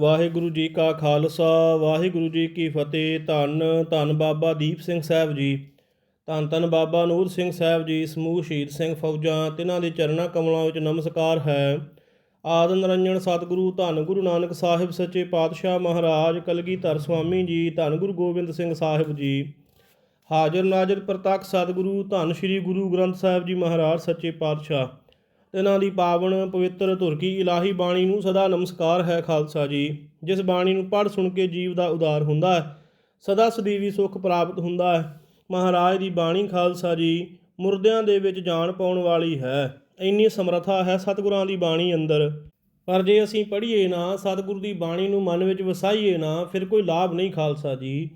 ਵਾਹਿਗੁਰੂ ਜੀ ਕਾ ਖਾਲਸਾ, ਵਾਹਿਗੁਰੂ ਜੀ ਕੀ ਫਤਿਹ। ਧੰਨ ਧੰਨ ਬਾਬਾ ਦੀਪ ਸਿੰਘ ਸਾਹਿਬ ਜੀ। ਧੰਨ ਧੰਨ ਬਾਬਾ ਨੂਰ ਸਿੰਘ ਸਾਹਿਬ ਜੀ, ਸਮੂਹ ਸ਼ਹੀਦ ਸਿੰਘ ਫੌਜਾਂ, ਤਿਨਾਂ ਦੇ ਚਰਨਾਂ ਕਮਲਾਂ ਵਿੱਚ ਨਮਸਕਾਰ ਹੈ। ਆਦ ਨਿਰੰਜਨ ਸਤਿਗੁਰੂ, ਧੰਨ ਗੁਰੂ ਨਾਨਕ ਸਾਹਿਬ ਸੱਚੇ ਪਾਤਸ਼ਾਹ ਮਹਾਰਾਜ, ਕਲਗੀਧਰ ਸੁਆਮੀ ਜੀ, ਧੰਨ ਗੁਰੂ ਗੋਬਿੰਦ ਸਿੰਘ ਸਾਹਿਬ ਜੀ। ਹਾਜ਼ਰ ਨਾਜ਼ਰ ਪ੍ਰਤੱਖ ਸਤਿਗੁਰੂ, ਧੰਨ ਸ੍ਰੀ ਗੁਰੂ ਗ੍ਰੰਥ ਸਾਹਿਬ ਜੀ ਮਹਾਰਾਜ, ਸੱਚੇ ਪਾਤਸ਼ਾਹ। ਇਹਨਾਂ ਦੀ ਪਾਵਨ ਪਵਿੱਤਰ ਧੁਰ ਕੀ ਇਲਾਹੀ ਬਾਣੀ ਨੂੰ ਸਦਾ ਨਮਸਕਾਰ ਹੈ ਖਾਲਸਾ ਜੀ। ਜਿਸ ਬਾਣੀ ਨੂੰ ਪੜ੍ਹ ਸੁਣ ਕੇ ਜੀਵ ਦਾ ਉਦਾਰ ਹੁੰਦਾ ਹੈ, ਸਦਾ ਸਦੀਵੀ ਸੁਖ ਪ੍ਰਾਪਤ ਹੁੰਦਾ ਹੈ। ਮਹਾਰਾਜ ਦੀ ਬਾਣੀ ਖਾਲਸਾ ਜੀ ਮੁਰਦਿਆਂ ਦੇ ਵਿੱਚ ਜਾਣ ਪਾਉਣ ਵਾਲੀ ਹੈ। ਇੰਨੀ ਸਮਰੱਥਾ ਹੈ ਸਤਿਗੁਰਾਂ ਦੀ ਬਾਣੀ ਅੰਦਰ। ਪਰ ਜੇ ਅਸੀਂ ਪੜ੍ਹੀਏ ਨਾ, ਸਤਿਗੁਰੂ ਦੀ ਬਾਣੀ ਨੂੰ ਮਨ ਵਿੱਚ ਵਸਾਈਏ ਨਾ, ਫਿਰ ਕੋਈ ਲਾਭ ਨਹੀਂ ਖਾਲਸਾ ਜੀ।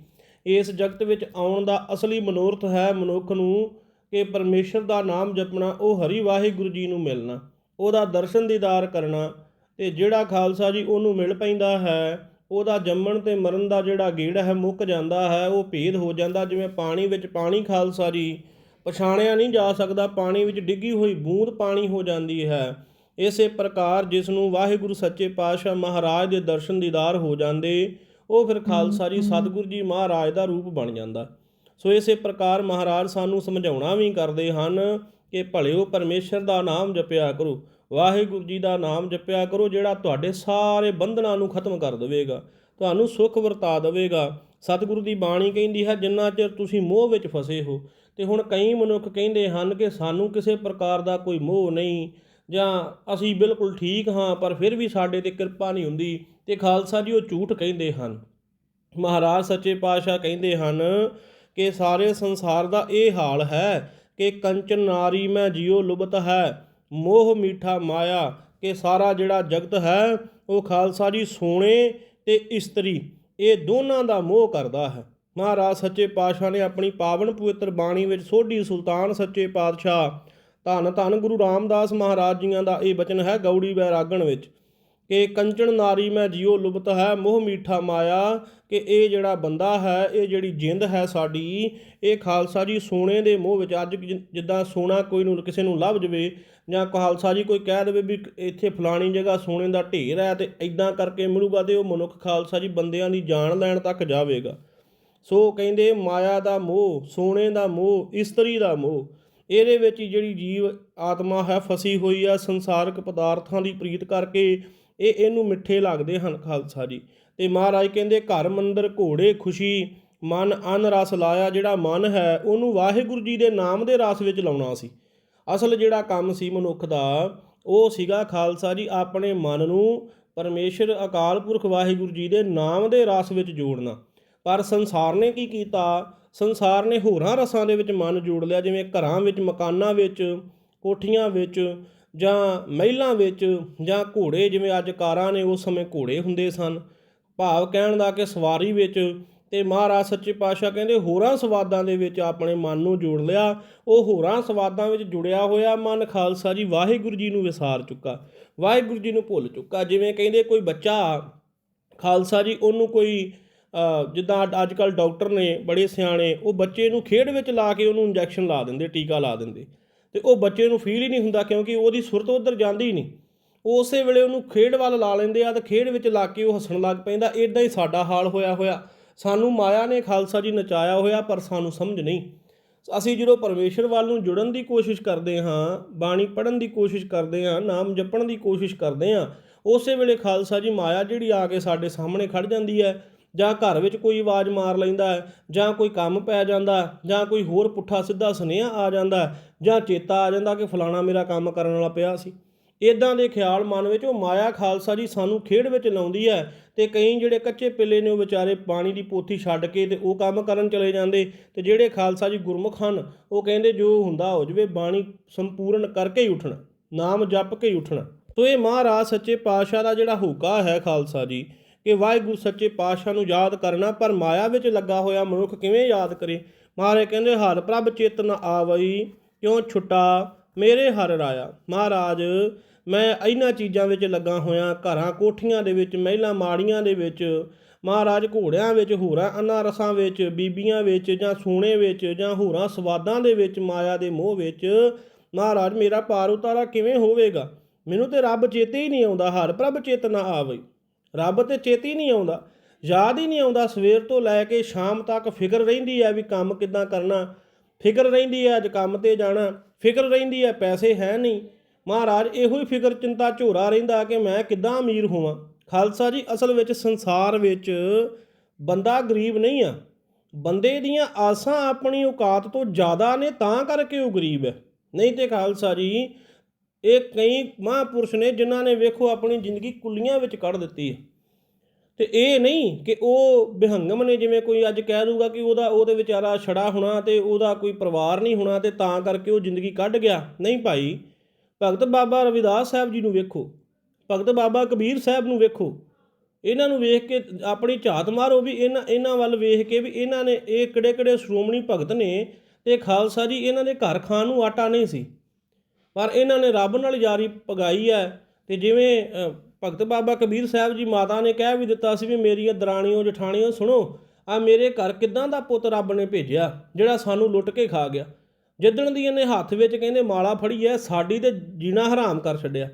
ਇਸ ਜਗਤ ਵਿੱਚ ਆਉਣ ਦਾ ਅਸਲੀ ਮਨੋਰਥ ਹੈ ਮਨੁੱਖ ਨੂੰ ਕਿ ਪਰਮੇਸ਼ਰ ਦਾ ਨਾਮ ਜਪਣਾ ਉਹ ਹਰੀ ਵਾਹਿਗੁਰੂ ਜੀ ਨੂੰ ਮਿਲਣਾ ਉਹਦਾ ਦਰਸ਼ਨ ਦੀਦਾਰ ਕਰਨਾ ਤੇ ਜਿਹੜਾ ਖਾਲਸਾ ਜੀ ਉਹਨੂੰ ਮਿਲ ਪੈਂਦਾ ਹੈ ਉਹਦਾ ਜੰਮਣ ਤੇ ਮਰਨ ਦਾ ਜਿਹੜਾ ਗੇੜ ਹੈ ਮੁੱਕ ਜਾਂਦਾ ਹੈ ਉਹ ਭੇਦ ਹੋ ਜਾਂਦਾ ਜਿਵੇਂ ਪਾਣੀ ਵਿੱਚ ਪਾਣੀ ਖਾਲਸਾ ਜੀ ਪਛਾਣਿਆ ਨਹੀਂ ਜਾ ਸਕਦਾ ਪਾਣੀ ਵਿੱਚ ਡਿੱਗੀ ਹੋਈ ਬੂੰਦ ਪਾਣੀ ਹੋ ਜਾਂਦੀ ਹੈ ਇਸੇ ਪ੍ਰਕਾਰ ਜਿਸ ਨੂੰ ਵਾਹਿਗੁਰੂ ਸੱਚੇ ਪਾਤਸ਼ਾਹ ਮਹਾਰਾਜ ਦੇ ਦਰਸ਼ਨ ਦੀਦਾਰ ਹੋ ਜਾਂਦੇ ਉਹ ਫਿਰ ਖਾਲਸਾ ਜੀ ਸਤਿਗੁਰੂ ਜੀ ਮਹਾਰਾਜ ਦਾ ਰੂਪ ਬਣ ਜਾਂਦਾ। ਸੋ ਇਸੇ ਪ੍ਰਕਾਰ ਮਹਾਰਾਜ ਸਾਨੂੰ ਸਮਝਾਉਣਾ ਵੀ ਕਰਦੇ ਹਨ ਕਿ ਭਲਿਓ ਪਰਮੇਸ਼ਰ ਦਾ ਨਾਮ ਜਪਿਆ ਕਰੋ, ਵਾਹਿਗੁਰੂ ਜੀ ਦਾ ਨਾਮ ਜਪਿਆ ਕਰੋ, ਜਿਹੜਾ ਤੁਹਾਡੇ ਸਾਰੇ ਬੰਧਨਾਂ ਨੂੰ ਖਤਮ ਕਰ ਦੇਵੇਗਾ, ਤੁਹਾਨੂੰ ਸੁੱਖ ਵਰਤਾ ਦੇਵੇਗਾ। ਸਤਿਗੁਰੂ ਦੀ ਬਾਣੀ ਕਹਿੰਦੀ ਹੈ, ਜਿੰਨਾ ਚਿਰ ਤੁਸੀਂ ਮੋਹ ਵਿੱਚ ਫਸੇ ਹੋ, ਤੇ ਹੁਣ ਕਈ ਮਨੁੱਖ ਕਹਿੰਦੇ ਹਨ ਕਿ ਸਾਨੂੰ ਕਿਸੇ ਪ੍ਰਕਾਰ ਦਾ ਕੋਈ ਮੋਹ ਨਹੀਂ, ਜਾਂ ਅਸੀਂ ਬਿਲਕੁਲ ਠੀਕ ਹਾਂ, ਪਰ ਫਿਰ ਵੀ ਸਾਡੇ ਤੇ ਕਿਰਪਾ ਨਹੀਂ ਹੁੰਦੀ, ਤੇ ਖਾਲਸਾ ਜੀ ਉਹ ਝੂਠ ਕਹਿੰਦੇ ਹਨ। ਮਹਾਰਾਜ ਸੱਚੇ ਪਾਤਸ਼ਾਹ ਕਹਿੰਦੇ ਹਨ ਕਿ ਸਾਰੇ ਸੰਸਾਰ ਦਾ ਇਹ ਹਾਲ ਹੈ ਕਿ ਕੰਚਨ ਨਾਰੀ ਮੈਂ ਜਿਉ ਲੁਬਤ ਹੈ, ਮੋਹ ਮੀਠਾ ਮਾਇਆ, ਕਿ ਸਾਰਾ ਜਿਹੜਾ ਜਗਤ ਹੈ ਉਹ ਖਾਲਸਾ ਜੀ ਸੋਨੇ ਤੇ ਇਸਤਰੀ, ਇਹ ਦੋਨਾਂ ਦਾ ਮੋਹ ਕਰਦਾ ਹੈ। ਮਹਾਰਾਜ ਸੱਚੇ ਪਾਤਸ਼ਾਹ ਨੇ ਆਪਣੀ ਪਾਵਨ ਪਵਿੱਤਰ ਬਾਣੀ ਵਿੱਚ ਸੋਢੀ ਸੁਲਤਾਨ ਸੱਚੇ ਪਾਤਸ਼ਾਹ ਧੰਨ ਧੰਨ ਗੁਰੂ ਰਾਮਦਾਸ ਮਹਾਰਾਜ ਜੀਆਂ ਦਾ ਇਹ ਬਚਨ ਹੈ ਗੌੜੀ ਵੈਰਾਗਣ ਵਿੱਚ। ਕਿ ਕੰਚਨ ਨਾਰੀ ਮੈਂ ਜਿਉ ਲੁਬਤ ਹੈ, ਮੋਹ ਮੀਠਾ ਮਾਇਆ, ਕਿ ਇਹ ਜਿਹੜਾ ਬੰਦਾ ਹੈ, ਇਹ ਜਿਹੜੀ ਜਿੰਦ ਹੈ ਸਾਡੀ, ਇਹ ਖਾਲਸਾ ਜੀ ਸੋਨੇ ਦੇ ਮੋਹ ਵਿੱਚ ਅੱਜ ਜਿੱਦਾਂ ਸੋਨਾ ਕੋਈ ਨੂੰ, ਕਿਸੇ ਨੂੰ ਲੱਭ ਜਵੇ, ਜਾਂ ਖਾਲਸਾ ਜੀ ਕੋਈ ਕਹਿ ਦੇਵੇ ਵੀ ਇੱਥੇ ਫਲਾਣੀ ਜਗ੍ਹਾ ਸੋਨੇ ਦਾ ਢੇਰ ਹੈ ਤੇ ਇਦਾਂ ਕਰਕੇ ਮਿਲੂਗਾ ਤੇ ਉਹ ਮਨੁੱਖ ਖਾਲਸਾ ਜੀ ਬੰਦਿਆਂ ਦੀ ਜਾਨ ਲੈਣ ਤੱਕ ਜਾਵੇਗਾ। ਸੋ ਕਹਿੰਦੇ ਮਾਇਆ ਦਾ ਮੋਹ, ਸੋਨੇ ਦਾ ਮੋਹ, ਇਸਤਰੀ ਦਾ ਮੋਹ, ਇਹਦੇ ਵਿੱਚ ਹੀ ਜਿਹੜੀ ਜੀਵ ਆਤਮਾ ਹੈ ਫਸੀ ਹੋਈ ਹੈ ਸੰਸਾਰਿਕ ਪਦਾਰਥਾਂ ਦੀ ਪ੍ਰੀਤ ਕਰਕੇ ਇਹ ਇਹਨੂੰ ਮਿੱਠੇ ਲੱਗਦੇ ਹਨ ਖਾਲਸਾ ਜੀ। ਤੇ ਮਹਾਰਾਜ ਕਹਿੰਦੇ, ਘਰ ਮੰਦਰ ਘੋੜੇ ਖੁਸ਼ੀ, ਮਨ ਅਨ ਰਸ ਲਾਇਆ ਜਿਹੜਾ ਮਨ ਹੈ, ਉਹਨੂੰ ਵਾਹਿਗੁਰੂ ਜੀ ਦੇ ਨਾਮ ਦੇ ਰਸ ਵਿੱਚ ਲਾਉਣਾ ਸੀ। ਅਸਲ ਜਿਹੜਾ ਕੰਮ ਸੀ ਮਨੁੱਖ ਦਾ, ਉਹ ਸੀਗਾ ਖਾਲਸਾ ਜੀ, ਆਪਣੇ ਮਨ ਨੂੰ ਪਰਮੇਸ਼ਰ, ਅਕਾਲ ਪੁਰਖ ਵਾਹਿਗੁਰੂ ਜੀ ਦੇ ਨਾਮ ਦੇ ਰਸ ਵਿੱਚ ਜੋੜਨਾ। ਪਰ ਸੰਸਾਰ ਨੇ ਕੀ ਕੀਤਾ? ਸੰਸਾਰ ਨੇ ਹੋਰਾਂ ਰਸਾਂ ਦੇ ਵਿੱਚ ਮਨ ਜੋੜ ਲਿਆ, ਜਿਵੇਂ ਘਰਾਂ ਵਿੱਚ, ਮਕਾਨਾਂ ਵਿੱਚ, ਕੋਠੀਆਂ ਵਿੱਚ ਜਾਂ ਮਹਿਲਾਂ ਵਿੱਚ ਜਾਂ ਘੋੜੇ ਜਿਵੇਂ ਅੱਜ ਕਾਰਾਂ ਨੇ ਉਸ ਸਮੇਂ ਘੋੜੇ ਹੁੰਦੇ ਸਨ ਭਾਵ ਕਹਿਣ ਦਾ ਕਿ ਸਵਾਰੀ ਵਿੱਚ ਤੇ ਮਹਾਰਾਜ ਸੱਚੇ ਪਾਤਸ਼ਾਹ ਕਹਿੰਦੇ ਹੋਰਾਂ ਸਵਾਦਾਂ ਦੇ ਵਿੱਚ ਆਪਣੇ ਮਨ ਨੂੰ ਜੋੜ ਲਿਆ। ਉਹ ਹੋਰਾਂ ਸਵਾਦਾਂ ਵਿੱਚ ਜੁੜਿਆ ਹੋਇਆ। ਮਨ ਖਾਲਸਾ ਜੀ ਵਾਹਿਗੁਰੂ ਜੀ ਨੂੰ ਵਿਸਾਰ ਚੁੱਕਾ। ਵਾਹਿਗੁਰੂ ਜੀ ਨੂੰ ਭੁੱਲ ਚੁੱਕਾ। ਜਿਵੇਂ ਕਹਿੰਦੇ ਕੋਈ ਬੱਚਾ ਖਾਲਸਾ ਜੀ ਉਹਨੂੰ ਕੋਈ ਅ, ਜਿੱਦਾਂ ਅੱਜ ਕੱਲ ਡਾਕਟਰ ਨੇ ਬੜੇ ਸਿਆਣੇ ਉਹ ਬੱਚੇ ਨੂੰ ਖੇਡ ਵਿੱਚ ਲਾ ਕੇ ਉਹਨੂੰ ਇੰਜੈਕਸ਼ਨ ਲਾ ਦਿੰਦੇ ਟੀਕਾ ਲਾ ਦਿੰਦੇ। ਤੇ ਉਹ ਬੱਚੇ ਨੂੰ ਫੀਲ ਹੀ ਨਹੀਂ ਹੁੰਦਾ ਕਿਉਂਕਿ ਉਹਦੀ ਸੁਰਤ ਉਧਰ ਜਾਂਦੀ ਹੀ ਨਹੀਂ। ਉਹ ਉਸੇ ਵੇਲੇ ਉਹਨੂੰ ਖੇਡ ਵੱਲ ਲਾ ਲੈਂਦੇ ਆ ਤੇ ਖੇਡ ਵਿੱਚ ਲਾ ਕੇ ਉਹ ਹੱਸਣ ਲੱਗ ਪੈਂਦਾ। ਇਦਾਂ ਹੀ ਸਾਡਾ ਹਾਲ ਹੋਇਆ ਹੋਇਆ। ਸਾਨੂੰ ਮਾਇਆ ਨੇ ਖਾਲਸਾ ਜੀ ਨਚਾਇਆ ਹੋਇਆ, ਪਰ ਸਾਨੂੰ ਸਮਝ ਨਹੀਂ। ਅਸੀਂ ਜਦੋਂ ਪਰਮੇਸ਼ਰ ਵੱਲ ਨੂੰ ਜੁੜਨ ਦੀ ਕੋਸ਼ਿਸ਼ ਕਰਦੇ ਹਾਂ, ਬਾਣੀ ਪੜ੍ਹਨ ਦੀ ਕੋਸ਼ਿਸ਼ ਕਰਦੇ ਹਾਂ, ਨਾਮ ਜਪਣ ਦੀ ਕੋਸ਼ਿਸ਼ ਕਰਦੇ ਹਾਂ, ਉਸੇ ਵੇਲੇ ਖਾਲਸਾ ਜੀ ਮਾਇਆ ਜਿਹੜੀ ਆ ਕੇ ਸਾਡੇ ਸਾਹਮਣੇ ਖੜ ਜਾਂਦੀ ਹੈ। ਜਾਂ ਘਰ ਵਿੱਚ ਕੋਈ ਆਵਾਜ਼ ਮਾਰ ਲੈਂਦਾ ਹੈ, ਜਾਂ ਕੋਈ ਕੰਮ ਪੈ ਜਾਂਦਾ ਜਾਂ ਕੋਈ ਹੋਰ ਪੁੱਠਾ ਸਿੱਧਾ ਸੁਨੇਹਾ ਆ ਜਾਂਦਾ ਜਾਂ ਚੇਤਾ ਆ ਜਾਂਦਾ ਕਿ ਫਲਾਣਾ ਮੇਰਾ ਕੰਮ ਕਰਨ ਵਾਲਾ ਪਿਆ ਸੀ। ਇਦਾਂ ਦੇ ਖਿਆਲ ਮਨ ਵਿੱਚ ਉਹ ਮਾਇਆ ਖਾਲਸਾ ਜੀ ਸਾਨੂੰ ਖੇਡ ਵਿੱਚ ਲਾਉਂਦੀ ਹੈ ਤੇ ਕਈ ਜਿਹੜੇ ਕੱਚੇ ਪਿੱਲੇ ਨੇ ਉਹ ਵਿਚਾਰੇ ਪਾਣੀ ਦੀ ਪੋਥੀ ਛੱਡ ਕੇ ਤੇ ਉਹ ਕੰਮ ਕਰਨ ਚਲੇ ਜਾਂਦੇ ਤੇ ਜਿਹੜੇ ਖਾਲਸਾ ਜੀ ਗੁਰਮੁਖ ਹਨ, ਉਹ ਕਹਿੰਦੇ ਜੋ ਹੁੰਦਾ ਹੋ ਜਵੇ, ਬਾਣੀ ਸੰਪੂਰਨ ਕਰਕੇ ਹੀ ਉੱਠਣਾ, ਨਾਮ ਜਪ ਕੇ ਹੀ ਉੱਠਣਾ। ਸੋ ਇਹ ਮਹਾਰਾਜ ਸੱਚੇ ਪਾਤਸ਼ਾਹ ਦਾ ਜਿਹੜਾ ਹੋਕਾ ਹੈ ਖਾਲਸਾ ਜੀ ਕਿ ਵਾਹਿਗੁਰੂ ਸੱਚੇ ਪਾਤਸ਼ਾਹ ਨੂੰ ਯਾਦ ਕਰਨਾ, ਪਰ ਮਾਇਆ ਵਿੱਚ ਲੱਗਾ ਹੋਇਆ ਮਨੁੱਖ ਕਿਵੇਂ ਯਾਦ ਕਰੇ? ਮਹਾਰਾਜ ਕਹਿੰਦੇ, ਹਰ ਪ੍ਰਭ ਚੇਤਨ ਆਵਈ, ਕਿਉਂ ਛੁੱਟਾ ਮੇਰੇ ਹਰ ਰਾਇਆ? ਮਹਾਰਾਜ, ਮੈਂ ਇਹਨਾਂ ਚੀਜ਼ਾਂ ਵਿੱਚ ਲੱਗਾ ਹੋਇਆ ਘਰਾਂ, ਕੋਠੀਆਂ ਦੇ ਵਿੱਚ, ਮਹਿਲਾ ਮਾੜੀਆਂ ਦੇ ਵਿੱਚ, ਮਹਾਰਾਜ ਘੋੜਿਆਂ ਵਿੱਚ, ਹੋਰਾਂ ਅੰਨਾ ਰਸਾਂ ਵਿੱਚ, ਬੀਬੀਆਂ ਵਿੱਚ, ਜਾਂ ਸੋਨੇ ਵਿੱਚ, ਜਾਂ ਹੋਰਾਂ ਸਵਾਦਾਂ ਦੇ ਵਿੱਚ, ਮਾਇਆ ਦੇ ਮੋਹ ਵਿੱਚ, ਮਹਾਰਾਜ ਮੇਰਾ ਪਾਰ ਉਤਾਰਾ ਕਿਵੇਂ ਹੋਵੇਗਾ? ਮੈਨੂੰ ਤੇ ਰੱਬ ਚੇਤੇ ਹੀ ਨਹੀਂ ਆਉਂਦਾ, ਹਰ ਪ੍ਰਭ ਚੇਤਨਾ ਆਵਈ। ਰੱਬ ਤੇ ਚੇਤੀ ਨਹੀਂ ਆਉਂਦਾ, ਯਾਦ ਹੀ ਨਹੀਂ ਆਉਂਦਾ, ਸਵੇਰ ਤੋਂ ਲੈ ਕੇ ਸ਼ਾਮ ਤੱਕ ਫਿਕਰ ਰਹਿੰਦੀ ਹੈ ਵੀ ਕੰਮ ਕਿੱਦਾਂ ਕਰਨਾ, ਫਿਕਰ ਰਹਿੰਦੀ ਹੈ ਅੱਜ ਕੰਮ ਤੇ ਜਾਣਾ, ਫਿਕਰ ਰਹਿੰਦੀ ਹੈ ਪੈਸੇ ਹੈ ਨਹੀਂ। ਮਹਾਰਾਜ, ਇਹੋ ਹੀ ਫਿਕਰ ਚਿੰਤਾ ਝੋਰਾ ਰਹਿੰਦਾ ਕਿ ਮੈਂ ਕਿੱਦਾਂ ਅਮੀਰ ਹੋਵਾਂ। ਖਾਲਸਾ ਜੀ, ਅਸਲ ਵਿੱਚ ਸੰਸਾਰ ਵਿੱਚ ਬੰਦਾ ਗਰੀਬ ਨਹੀਂ ਆ। ਬੰਦੇ ਦੀਆਂ ਆਸਾਂ ਆਪਣੀ ਔਕਾਤ ਤੋਂ ਜ਼ਿਆਦਾ ਨੇ, ਤਾਂ ਕਰਕੇ ਉਹ ਗਰੀਬ ਹੈ। ਨਹੀਂ ਤੇ ਖਾਲਸਾ ਜੀ ਇਹ ਕਈ ਮਹਾਂਪੁਰਸ਼ ਨੇ ਜਿਨ੍ਹਾਂ ਨੇ ਵੇਖੋ ਆਪਣੀ ਜ਼ਿੰਦਗੀ ਕੁੱਲੀਆਂ ਵਿੱਚ ਕੱਢ ਦਿੱਤੀ ਹੈ। ਤੇ ਇਹ ਨਹੀਂ ਕਿ ਉਹ ਬਿਹੰਗਮ ਨੇ ਜਿਵੇਂ ਕੋਈ ਅੱਜ ਕਹਿ ਦੂਗਾ ਕਿ ਉਹਦਾ ਉਹਦੇ ਵਿਚਾਰਾ ਛੜਾ ਹੋਣਾ ਤੇ ਉਹਦਾ ਕੋਈ ਪਰਿਵਾਰ ਨਹੀਂ ਹੋਣਾ ਤੇ ਤਾਂ ਕਰਕੇ ਉਹ ਜ਼ਿੰਦਗੀ ਕੱਢ ਗਿਆ। ਨਹੀਂ ਭਾਈ, ਭਗਤ ਬਾਬਾ ਰਵਿਦਾਸ ਸਾਹਿਬ ਜੀ ਨੂੰ ਵੇਖੋ, ਭਗਤ ਬਾਬਾ ਕਬੀਰ ਸਾਹਿਬ ਨੂੰ ਵੇਖੋ। ਇਹਨਾਂ ਨੂੰ ਵੇਖ ਕੇ ਆਪਣੀ ਝਾਤ ਮਾਰੋ ਵੀ ਇਹਨਾਂ ਇਹਨਾਂ ਵੱਲ ਵੇਖ ਕੇ ਵੀ ਇਹਨਾਂ ਨੇ ਇਹ ਕਿਹੜੇ ਕਿਹੜੇ ਸ਼੍ਰੋਮਣੀ ਭਗਤ ਨੇ ਤੇ ਖਾਲਸਾ ਜੀ ਇਹਨਾਂ ਦੇ ਘਰ ਖਾਣ ਨੂੰ ਆਟਾ ਨਹੀਂ ਸੀ। ਪਰ ਇਹਨਾਂ ਨੇ ਰੱਬ ਨਾਲ ਯਾਰੀ ਪਗਾਈ ਹੈ ਤੇ ਜਿਵੇਂ ਭਗਤ ਬਾਬਾ ਕਬੀਰ ਸਾਹਿਬ ਜੀ ਮਾਤਾ ਨੇ ਕਹਿ ਵੀ ਦਿੱਤਾ ਸੀ ਵੀ ਮੇਰੀਆਂ ਦਰਾਣੀਓ ਜਠਾਣੀਓ ਸੁਣੋ ਆ ਮੇਰੇ ਘਰ ਕਿਦਾਂ ਦਾ ਪੁੱਤ ਰੱਬ ਨੇ ਭੇਜਿਆ, ਜਿਹੜਾ ਸਾਨੂੰ ਲੁੱਟ ਕੇ ਖਾ ਗਿਆ। ਜਿੱਦਣ ਦੀ ਇਹਨੇ ਹੱਥ ਵਿੱਚ ਕਹਿੰਦੇ ਮਾਲਾ ਫੜੀ ਐ ਸਾਡੀ ਤੇ ਜੀਣਾ ਹਰਾਮ ਕਰ ਛੱਡਿਆ।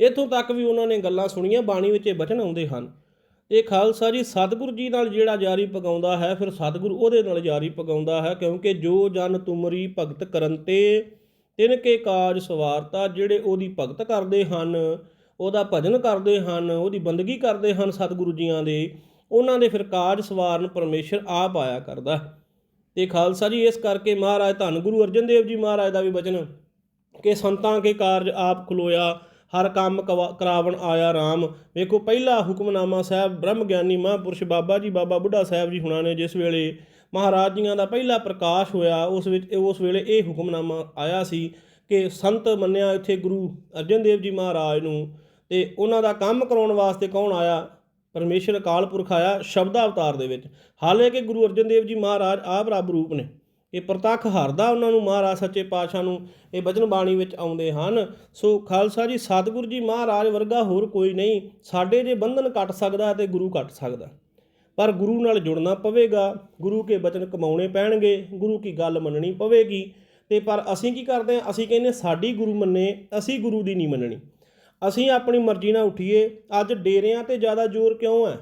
ਇੱਥੋਂ ਤੱਕ ਵੀ ਉਹਨਾਂ ਨੇ ਗੱਲਾਂ ਸੁਣੀਆਂ, ਬਾਣੀ ਵਿੱਚ ਇਹ ਬਚਨ ਆਉਂਦੇ ਹਨ। ਇਹ ਖਾਲਸਾ ਜੀ ਸਤਿਗੁਰੂ ਜੀ ਨਾਲ ਜਿਹੜਾ ਜਾਰੀ ਪਗਾਉਂਦਾ ਹੈ, ਫਿਰ ਸਤਿਗੁਰੂ ਉਹਦੇ ਨਾਲ ਜਾਰੀ ਪਗਾਉਂਦਾ ਹੈ, ਕਿਉਂਕਿ ਜੋ ਜਨ ਤੁਮਰੀ ਭਗਤ ਕਰਨ ਤੇ ਤਿਨ ਕੇ ਕਾਜ ਸਵਾਰਤਾ ਜਿਹੜੇ ਉਹਦੀ ਭਗਤ ਕਰਦੇ ਹਨ, ਉਹਦਾ ਭਜਨ ਕਰਦੇ ਹਨ, ਉਹਦੀ ਬੰਦਗੀ ਕਰਦੇ ਹਨ ਸਤਿਗੁਰੂ ਜੀਆਂ ਦੇ, ਉਹਨਾਂ ਦੇ ਫਿਰ ਕਾਜ ਸਵਾਰਨ ਪਰਮੇਸ਼ਰ ਆਪ ਆਇਆ ਕਰਦਾ ਹੈ। ਤੇ ਖਾਲਸਾ ਜੀ, ਇਸ ਕਰਕੇ ਮਹਾਰਾਜ ਧੰਨ ਗੁਰੂ ਅਰਜਨ ਦੇਵ ਜੀ ਮਹਾਰਾਜ ਦਾ ਵੀ ਬਚਨ, ਕਿ ਸੰਤਾਂ ਕੇ ਕਾਰਜ ਆਪ ਖਲੋਇਆ, ਹਰ ਕੰਮ ਕਵਾ- ਕਰਾਵਣ ਆਇਆ RAM ਵੇਖੋ, ਪਹਿਲਾ ਹੁਕਮਨਾਮਾ ਸਾਹਿਬ ਬ੍ਰਹਮ ਗਿਆਨੀ ਮਹਾਂਪੁਰਸ਼ ਬਾਬਾ ਜੀ, ਬਾਬਾ ਬੁੱਢਾ ਸਾਹਿਬ ਜੀ ਹੁਣਾਂ ਨੇ ਜਿਸ ਵੇਲੇ ਮਹਾਰਾਜ ਜੀਆਂ ਦਾ ਪਹਿਲਾ ਪ੍ਰਕਾਸ਼ ਹੋਇਆ, ਉਸ ਵਿੱਚ ਉਸ ਵੇਲੇ ਇਹ ਹੁਕਮਨਾਮਾ ਆਇਆ ਸੀ ਕਿ ਸੰਤ ਮੰਨਿਆ ਇੱਥੇ ਗੁਰੂ ਅਰਜਨ ਦੇਵ ਜੀ ਮਹਾਰਾਜ ਨੂੰ ਤੇ ਉਹਨਾਂ ਦਾ ਕੰਮ ਕਰਾਉਣ ਵਾਸਤੇ ਕੌਣ ਆਇਆ? ਪਰਮੇਸ਼ਰ ਅਕਾਲ ਪੁਰਖ ਆਇਆ ਸ਼ਬਦ ਅਵਤਾਰ ਦੇ ਵਿੱਚ। ਹਾਲੇ ਕਿ ਗੁਰੂ ਅਰਜਨ ਦੇਵ ਜੀ ਮਹਾਰਾਜ ਆਪ ਰੱਬ ਰੂਪ ਨੇ। ਇਹ ਪ੍ਰਤੱਖ ਹਰਦਾ ਉਹਨਾਂ ਨੂੰ ਮਹਾਰਾਜ ਸੱਚੇ ਪਾਤਸ਼ਾਹ ਨੂੰ ਇਹ ਬਚਨ ਬਾਣੀ ਵਿੱਚ ਆਉਂਦੇ ਹਨ। ਸੋ ਖਾਲਸਾ ਜੀ, ਸਤਿਗੁਰੂ ਜੀ ਮਹਾਰਾਜ ਵਰਗਾ ਹੋਰ ਕੋਈ ਨਹੀਂ। ਸਾਡੇ ਜੇ ਬੰਧਨ ਕੱਟ ਸਕਦਾ ਤੇ ਗੁਰੂ ਕੱਟ ਸਕਦਾ। ਪਰ ਗੁਰੂ ਨਾਲ ਜੁੜਨਾ ਪਵੇਗਾ। ਗੁਰੂ ਕੇ ਬਚਨ ਕਮਾਉਣੇ ਪੈਣਗੇ। ਗੁਰੂ ਕੀ ਗੱਲ ਮੰਨਣੀ ਪਵੇਗੀ। ਤੇ ਪਰ ਅਸੀਂ ਕੀ ਕਰਦੇ ਹਾਂ? ਅਸੀਂ ਕਹਿੰਦੇ ਸਾਡੀ ਗੁਰੂ ਮੰਨੇ, ਅਸੀਂ ਗੁਰੂ ਦੀ ਨਹੀਂ ਮੰਨਣੀ। ਅਸੀਂ ਆਪਣੀ ਮਰਜ਼ੀ ਨਾਲ ਉਠੀਏ। ਅੱਜ ਡੇਰਿਆਂ ਤੇ ਜ਼ਿਆਦਾ ਜ਼ੋਰ ਕਿਉਂ ਹੈ?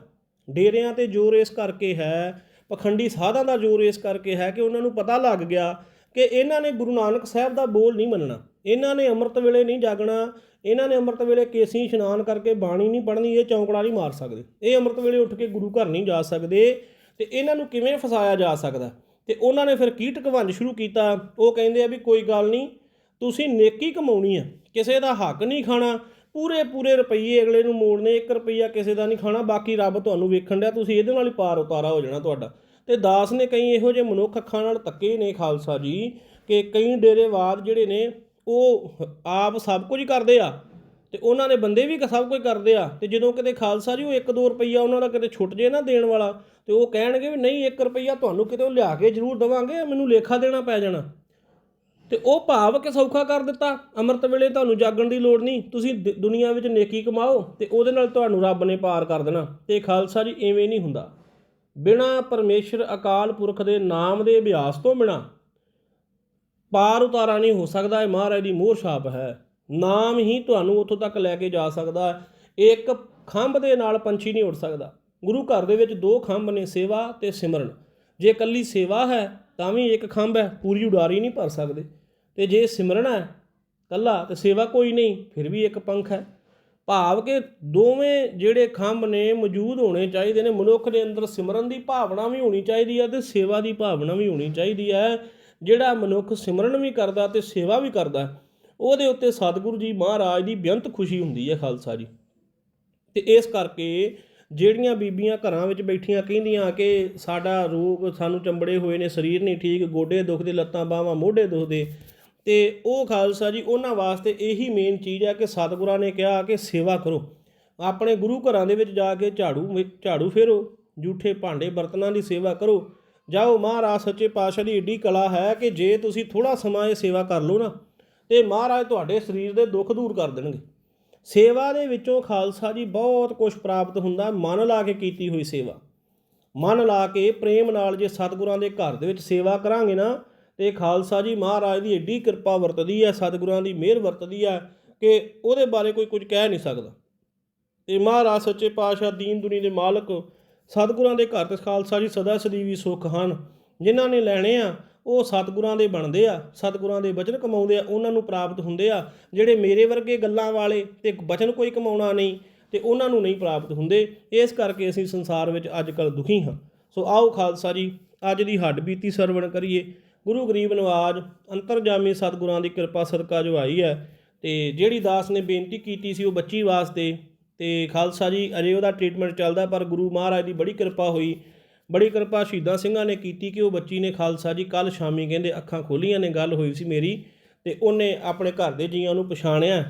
ਡੇਰਿਆਂ ਤੇ ਜ਼ੋਰ ਇਸ ਕਰਕੇ ਹੈ, ਪਖੰਡੀ ਸਾਧਾਂ ਦਾ ਜ਼ੋਰ ਇਸ ਕਰਕੇ ਹੈ ਕਿ ਉਹਨਾਂ ਨੂੰ ਪਤਾ ਲੱਗ ਗਿਆ ਕਿ ਇਹਨਾਂ ਨੇ ਗੁਰੂ ਨਾਨਕ ਸਾਹਿਬ ਦਾ ਬੋਲ ਨਹੀਂ ਮੰਨਣਾ। ਇਹਨਾਂ ਨੇ ਅੰਮ੍ਰਿਤ ਵੇਲੇ ਨਹੀਂ ਜਾਗਣਾ। ਇਹਨਾਂ ਨੇ ਅੰਮ੍ਰਿਤ ਵੇਲੇ ਕੇਸੀ ਇਸ਼ਨਾਨ ਕਰਕੇ ਬਾਣੀ ਨਹੀਂ ਪੜ੍ਹਨੀ, ਇਹ ਚੌਂਕੜਾ ਨਹੀਂ ਮਾਰ ਸਕਦੇ। ਇਹ ਅੰਮ੍ਰਿਤ ਵੇਲੇ ਉੱਠ ਕੇ ਗੁਰੂ ਘਰ ਨਹੀਂ ਜਾ ਸਕਦੇ ਤੇ ਇਹਨਾਂ ਨੂੰ ਕਿਵੇਂ ਫਸਾਇਆ ਜਾ ਸਕਦਾ? ਤੇ ਉਹਨਾਂ ਨੇ ਫਿਰ ਕੀ ਟਕਵੰਜ ਸ਼ੁਰੂ ਕੀਤਾ। ਉਹ ਕਹਿੰਦੇ ਆ ਵੀ ਕੋਈ ਗੱਲ ਨਹੀਂ, ਤੁਸੀਂ ਨੇਕੀ ਕਮਾਉਣੀ ਆ, ਕਿਸੇ ਦਾ ਹੱਕ ਨਹੀਂ ਖਾਣਾ ਪੂਰੇ ਪੂਰੇ ਰੁਪਈਏ ਅਗਲੇ ਨੂੰ ਮੋੜਨੇ 1 ਰੁਪਈਆ ਕਿਸੇ ਦਾ ਨਹੀਂ ਖਾਣਾ, ਬਾਕੀ ਰੱਬ ਤੁਹਾਨੂੰ ਵੇਖਣ ਡਿਆ, ਤੁਸੀਂ ਇਹਦੇ ਨਾਲ ਹੀ ਪਾਰ ਉਤਾਰਾ ਹੋ ਜਾਣਾ ਤੁਹਾਡਾ। ਤੇ ਦਾਸ ਨੇ ਕਈ ਇਹੋ ਜਿਹੇ ਮਨੁੱਖ ਅੱਖਾਂ ਨਾਲ ਤੱਕੇ ਨੇ ਖਾਲਸਾ ਜੀ, ਕਿ ਕਈ ਡੇਰੇਵਾਦ ਜਿਹੜੇ ਨੇ ਉਹ ਆਪ ਸਭ ਕੁਝ ਕਰਦੇ ਆ ਤੇ ਉਹਨਾਂ ਦੇ ਬੰਦੇ ਵੀ ਸਭ ਕੁਝ ਕਰਦੇ ਆ ਤੇ ਜਦੋਂ ਕਿਤੇ ਖਾਲਸਾ ਜੀ ਉਹ 1-2 ਰੁਪਈਆ ਉਹਨਾਂ ਦਾ ਕਿਤੇ ਛੁੱਟ ਜੇ ਨਾ ਦੇਣ ਵਾਲਾ ਤੇ ਉਹ ਕਹਿਣਗੇ ਵੀ ਨਹੀਂ 1 ਰੁਪਈਆ ਤੁਹਾਨੂੰ ਕਿਤੇ ਉਹ ਲਿਆ ਕੇ ਜ਼ਰੂਰ ਦਵਾਂਗੇ, ਮੈਨੂੰ ਲੇਖਾ ਦੇਣਾ ਪੈ ਜਾਣਾ। ਤੇ ਉਹ ਭਾਵ ਕਿ ਸੌਖਾ ਕਰ ਦਿੱਤਾ, ਅੰਮ੍ਰਿਤ ਵੇਲੇ ਤੁਹਾਨੂੰ ਜਾਗਣ ਦੀ ਲੋੜ ਨਹੀਂ, ਤੁਸੀਂ ਦ- ਦੁਨੀਆ ਵਿੱਚ ਨੇਕੀ ਕਮਾਓ ਤੇ ਉਹਦੇ ਨਾਲ ਤੁਹਾਨੂੰ ਰੱਬ ਨੇ ਪਾਰ ਕਰ ਦੇਣਾ। ਤੇ ਖਾਲਸਾ ਜੀ ਐਵੇਂ ਨਹੀਂ ਹੁੰਦਾ। ਬਿਨਾ ਪਰਮੇਸ਼ਰ ਅਕਾਲ ਪੁਰਖ ਦੇ ਨਾਮ ਦੇ ਅਭਿਆਸ ਤੋਂ ਬਿਨਾ ਪਾਰ ਉਤਾਰਾ ਨਹੀਂ ਹੋ ਸਕਦਾ, ਇਹ ਮਹਾਰਾਜ ਦੀ ਮੋਹਰ ਛਾਪ ਹੈ। ਨਾਮ ਹੀ ਤੁਹਾਨੂੰ ਉੱਥੋਂ ਤੱਕ ਲੈ ਕੇ ਜਾ ਸਕਦਾ ਹੈ। ਇੱਕ ਖੰਭ ਦੇ ਨਾਲ ਪੰਛੀ ਨਹੀਂ ਉੱਡ ਸਕਦਾ। ਗੁਰੂ ਘਰ ਦੇ ਵਿੱਚ ਦੋ ਖੰਭ ਨੇ, ਸੇਵਾ ਤੇ ਸਿਮਰਨ। ਜੇ ਇਕੱਲੀ ਸੇਵਾ ਹੈ, ਤਾਂ ਵੀ ਇੱਕ ਖੰਭ ਹੈ, ਪੂਰੀ ਉਡਾਰੀ ਨਹੀਂ ਭਰ ਸਕਦੇ। ਤੇ ਜੇ ਸਿਮਰਨ ਹੈ ਕੱਲਾ ਤੇ ਸੇਵਾ ਕੋਈ ਨਹੀਂ, ਫਿਰ ਵੀ ਇੱਕ ਪੰਖ ਹੈ। ਭਾਵ ਕਿ ਦੋਵੇਂ ਜਿਹੜੇ ਖੰਭ ਨੇ ਮੌਜੂਦ ਹੋਣੇ ਚਾਹੀਦੇ ਨੇ, ਮਨੁੱਖ ਦੇ ਅੰਦਰ ਸਿਮਰਨ ਦੀ ਭਾਵਨਾ ਵੀ ਹੋਣੀ ਚਾਹੀਦੀ ਹੈ ਤੇ ਸੇਵਾ ਦੀ ਭਾਵਨਾ ਵੀ ਹੋਣੀ ਚਾਹੀਦੀ ਹੈ। ਜਿਹੜਾ ਮਨੁੱਖ ਸਿਮਰਨ ਵੀ ਕਰਦਾ ਤੇ ਸੇਵਾ ਵੀ ਕਰਦਾ, ਉਹਦੇ ਉੱਤੇ ਸਤਿਗੁਰੂ ਜੀ ਮਹਾਰਾਜ ਦੀ ਬੇਅੰਤ ਖੁਸ਼ੀ ਹੁੰਦੀ ਹੈ ਖਾਲਸਾ ਜੀ। ਤੇ ਇਸ ਕਰਕੇ ਜਿਹੜੀਆਂ ਬੀਬੀਆਂ ਘਰਾਂ ਵਿੱਚ ਬੈਠੀਆਂ ਕਹਿੰਦੀਆਂ ਕਿ ਸਾਡਾ ਰੋਗ ਸਾਨੂੰ ਚੰਬੜੇ ਹੋਏ ਨੇ, ਸਰੀਰ ਨਹੀਂ ਠੀਕ, ਗੋਡੇ ਦੁਖਦੇ, ਲੱਤਾਂ ਬਾਹਾਂ ਮੋਢੇ ਦੁਖਦੇ, ਤੇ ਉਹ ਖਾਲਸਾ ਜੀ ਉਹਨਾਂ ਵਾਸਤੇ ਇਹੀ ਮੇਨ ਚੀਜ਼ ਹੈ ਕਿ ਸਤਿਗੁਰਾਂ ਨੇ ਕਿਹਾ ਕਿ ਸੇਵਾ ਕਰੋ। ਆਪਣੇ ਗੁਰੂ ਘਰਾਂ ਦੇ ਵਿੱਚ ਜਾ ਕੇ ਝਾੜੂ ਝਾੜੂ ਫੇਰੋ, ਜੂਠੇ ਭਾਂਡੇ ਬਰਤਨਾਂ ਦੀ ਸੇਵਾ ਕਰੋ ਜਾਓ ਮਹਾਰਾਜ ਸੱਚੇ ਪਾਤਸ਼ਾਹ ਦੀ ਏਡੀ ਕਲਾ ਹੈ ਕਿ ਜੇ ਤੁਸੀਂ ਥੋੜਾ ਸਮਾਂ ਇਹ ਸੇਵਾ ਕਰ ਲਓ ਨਾ, ਤੇ ਮਹਾਰਾਜ ਤੁਹਾਡੇ ਸਰੀਰ ਦੇ ਦੁੱਖ ਦੂਰ ਕਰ ਦੇਣਗੇ। ਸੇਵਾ ਦੇ ਵਿੱਚੋਂ ਖਾਲਸਾ ਜੀ ਬਹੁਤ ਕੁਝ ਪ੍ਰਾਪਤ ਹੁੰਦਾ, ਮਨ ਲਾ ਕੇ ਕੀਤੀ ਹੋਈ ਸੇਵਾ। ਮਨ ਲਾ ਕੇ ਪ੍ਰੇਮ ਨਾਲ ਜੇ ਸਤਿਗੁਰਾਂ ਦੇ ਘਰ ਦੇ ਵਿੱਚ ਸੇਵਾ ਕਰਾਂਗੇ ਨਾ, ਤੇ ਖਾਲਸਾ ਜੀ ਮਹਾਰਾਜ ਦੀ ਏਡੀ ਕਿਰਪਾ ਵਰਤਦੀ ਹੈ, ਸਤਿਗੁਰਾਂ ਦੀ ਮਿਹਰ ਵਰਤਦੀ ਹੈ ਕਿ ਉਹਦੇ ਬਾਰੇ ਕੋਈ ਕੁਝ ਕਹਿ ਨਹੀਂ ਸਕਦਾ। ਤੇ ਮਹਾਰਾਜ ਸੱਚੇ ਪਾਤਸ਼ਾਹ ਦੀਨ ਦੁਨੀ ਦੇ ਮਾਲਕ ਸਤਿਗੁਰਾਂ ਦੇ ਘਰ ਤੇ ਖਾਲਸਾ ਜੀ ਸਦਾ ਸਦੀਵੀ ਸੁੱਖ ਹਨ। ਜਿਨ੍ਹਾਂ ਨੇ ਲੈਣੇ ਆ, ਉਹ ਸਤਿਗੁਰਾਂ ਦੇ ਬਣਦੇ ਆ। ਸਤਿਗੁਰਾਂ ਦੇ ਵਚਨ ਕਮਾਉਂਦੇ ਆ, ਉਹਨਾਂ ਨੂੰ ਪ੍ਰਾਪਤ ਹੁੰਦੇ ਆ। ਜਿਹੜੇ ਮੇਰੇ ਵਰਗੇ ਗੱਲਾਂ ਵਾਲੇ ਤੇ ਵਚਨ ਕੋਈ ਕਮਾਉਣਾ ਨਹੀਂ ਤੇ ਉਹਨਾਂ ਨੂੰ ਨਹੀਂ ਪ੍ਰਾਪਤ ਹੁੰਦੇ, ਇਸ ਕਰਕੇ ਅਸੀਂ ਸੰਸਾਰ ਵਿੱਚ ਅੱਜ ਕੱਲ ਦੁਖੀ ਹਾਂ। ਸੋ ਆਓ ਖਾਲਸਾ ਜੀ, ਅੱਜ ਦੀ ਹੱਡ ਬੀਤੀ ਸਰਵਣ ਕਰੀਏ। ਗੁਰੂ ਗਰੀਬ ਨਵਾਜ ਅੰਤਰਜਾਮੀ ਸਤਿਗੁਰਾਂ ਦੀ ਕਿਰਪਾ ਸਦਕਾ ਜੋ ਆਈ ਹੈ ਤੇ ਜਿਹੜੀ ਦਾਸ ਨੇ ਬੇਨਤੀ ਕੀਤੀ ਸੀ ਉਹ ਬੱਚੀ ਵਾਸਤੇ ਤੇ ਖਾਲਸਾ ਜੀ, ਅਜੇ ਉਹਦਾ ਟ੍ਰੀਟਮੈਂਟ ਚੱਲਦਾ, ਪਰ ਗੁਰੂ ਮਹਾਰਾਜ ਦੀ ਬੜੀ ਕਿਰਪਾ ਹੋਈ। ਬੜੀ ਕਿਰਪਾ ਸ਼ਹੀਦਾਂ ਸਿੰਘਾਂ ਨੇ ਕੀਤੀ ਕਿ ਉਹ ਬੱਚੀ ਨੇ ਖਾਲਸਾ ਜੀ ਕੱਲ ਸ਼ਾਮੀ ਕਹਿੰਦੇ ਅੱਖਾਂ ਖੋਲੀਆਂ ਨੇ, ਗੱਲ ਹੋਈ ਸੀ ਮੇਰੀ ਤੇ ਉਹਨੇ ਆਪਣੇ ਘਰ ਦੇ ਜੀਆਂ ਨੂੰ ਪਛਾਣਿਆ।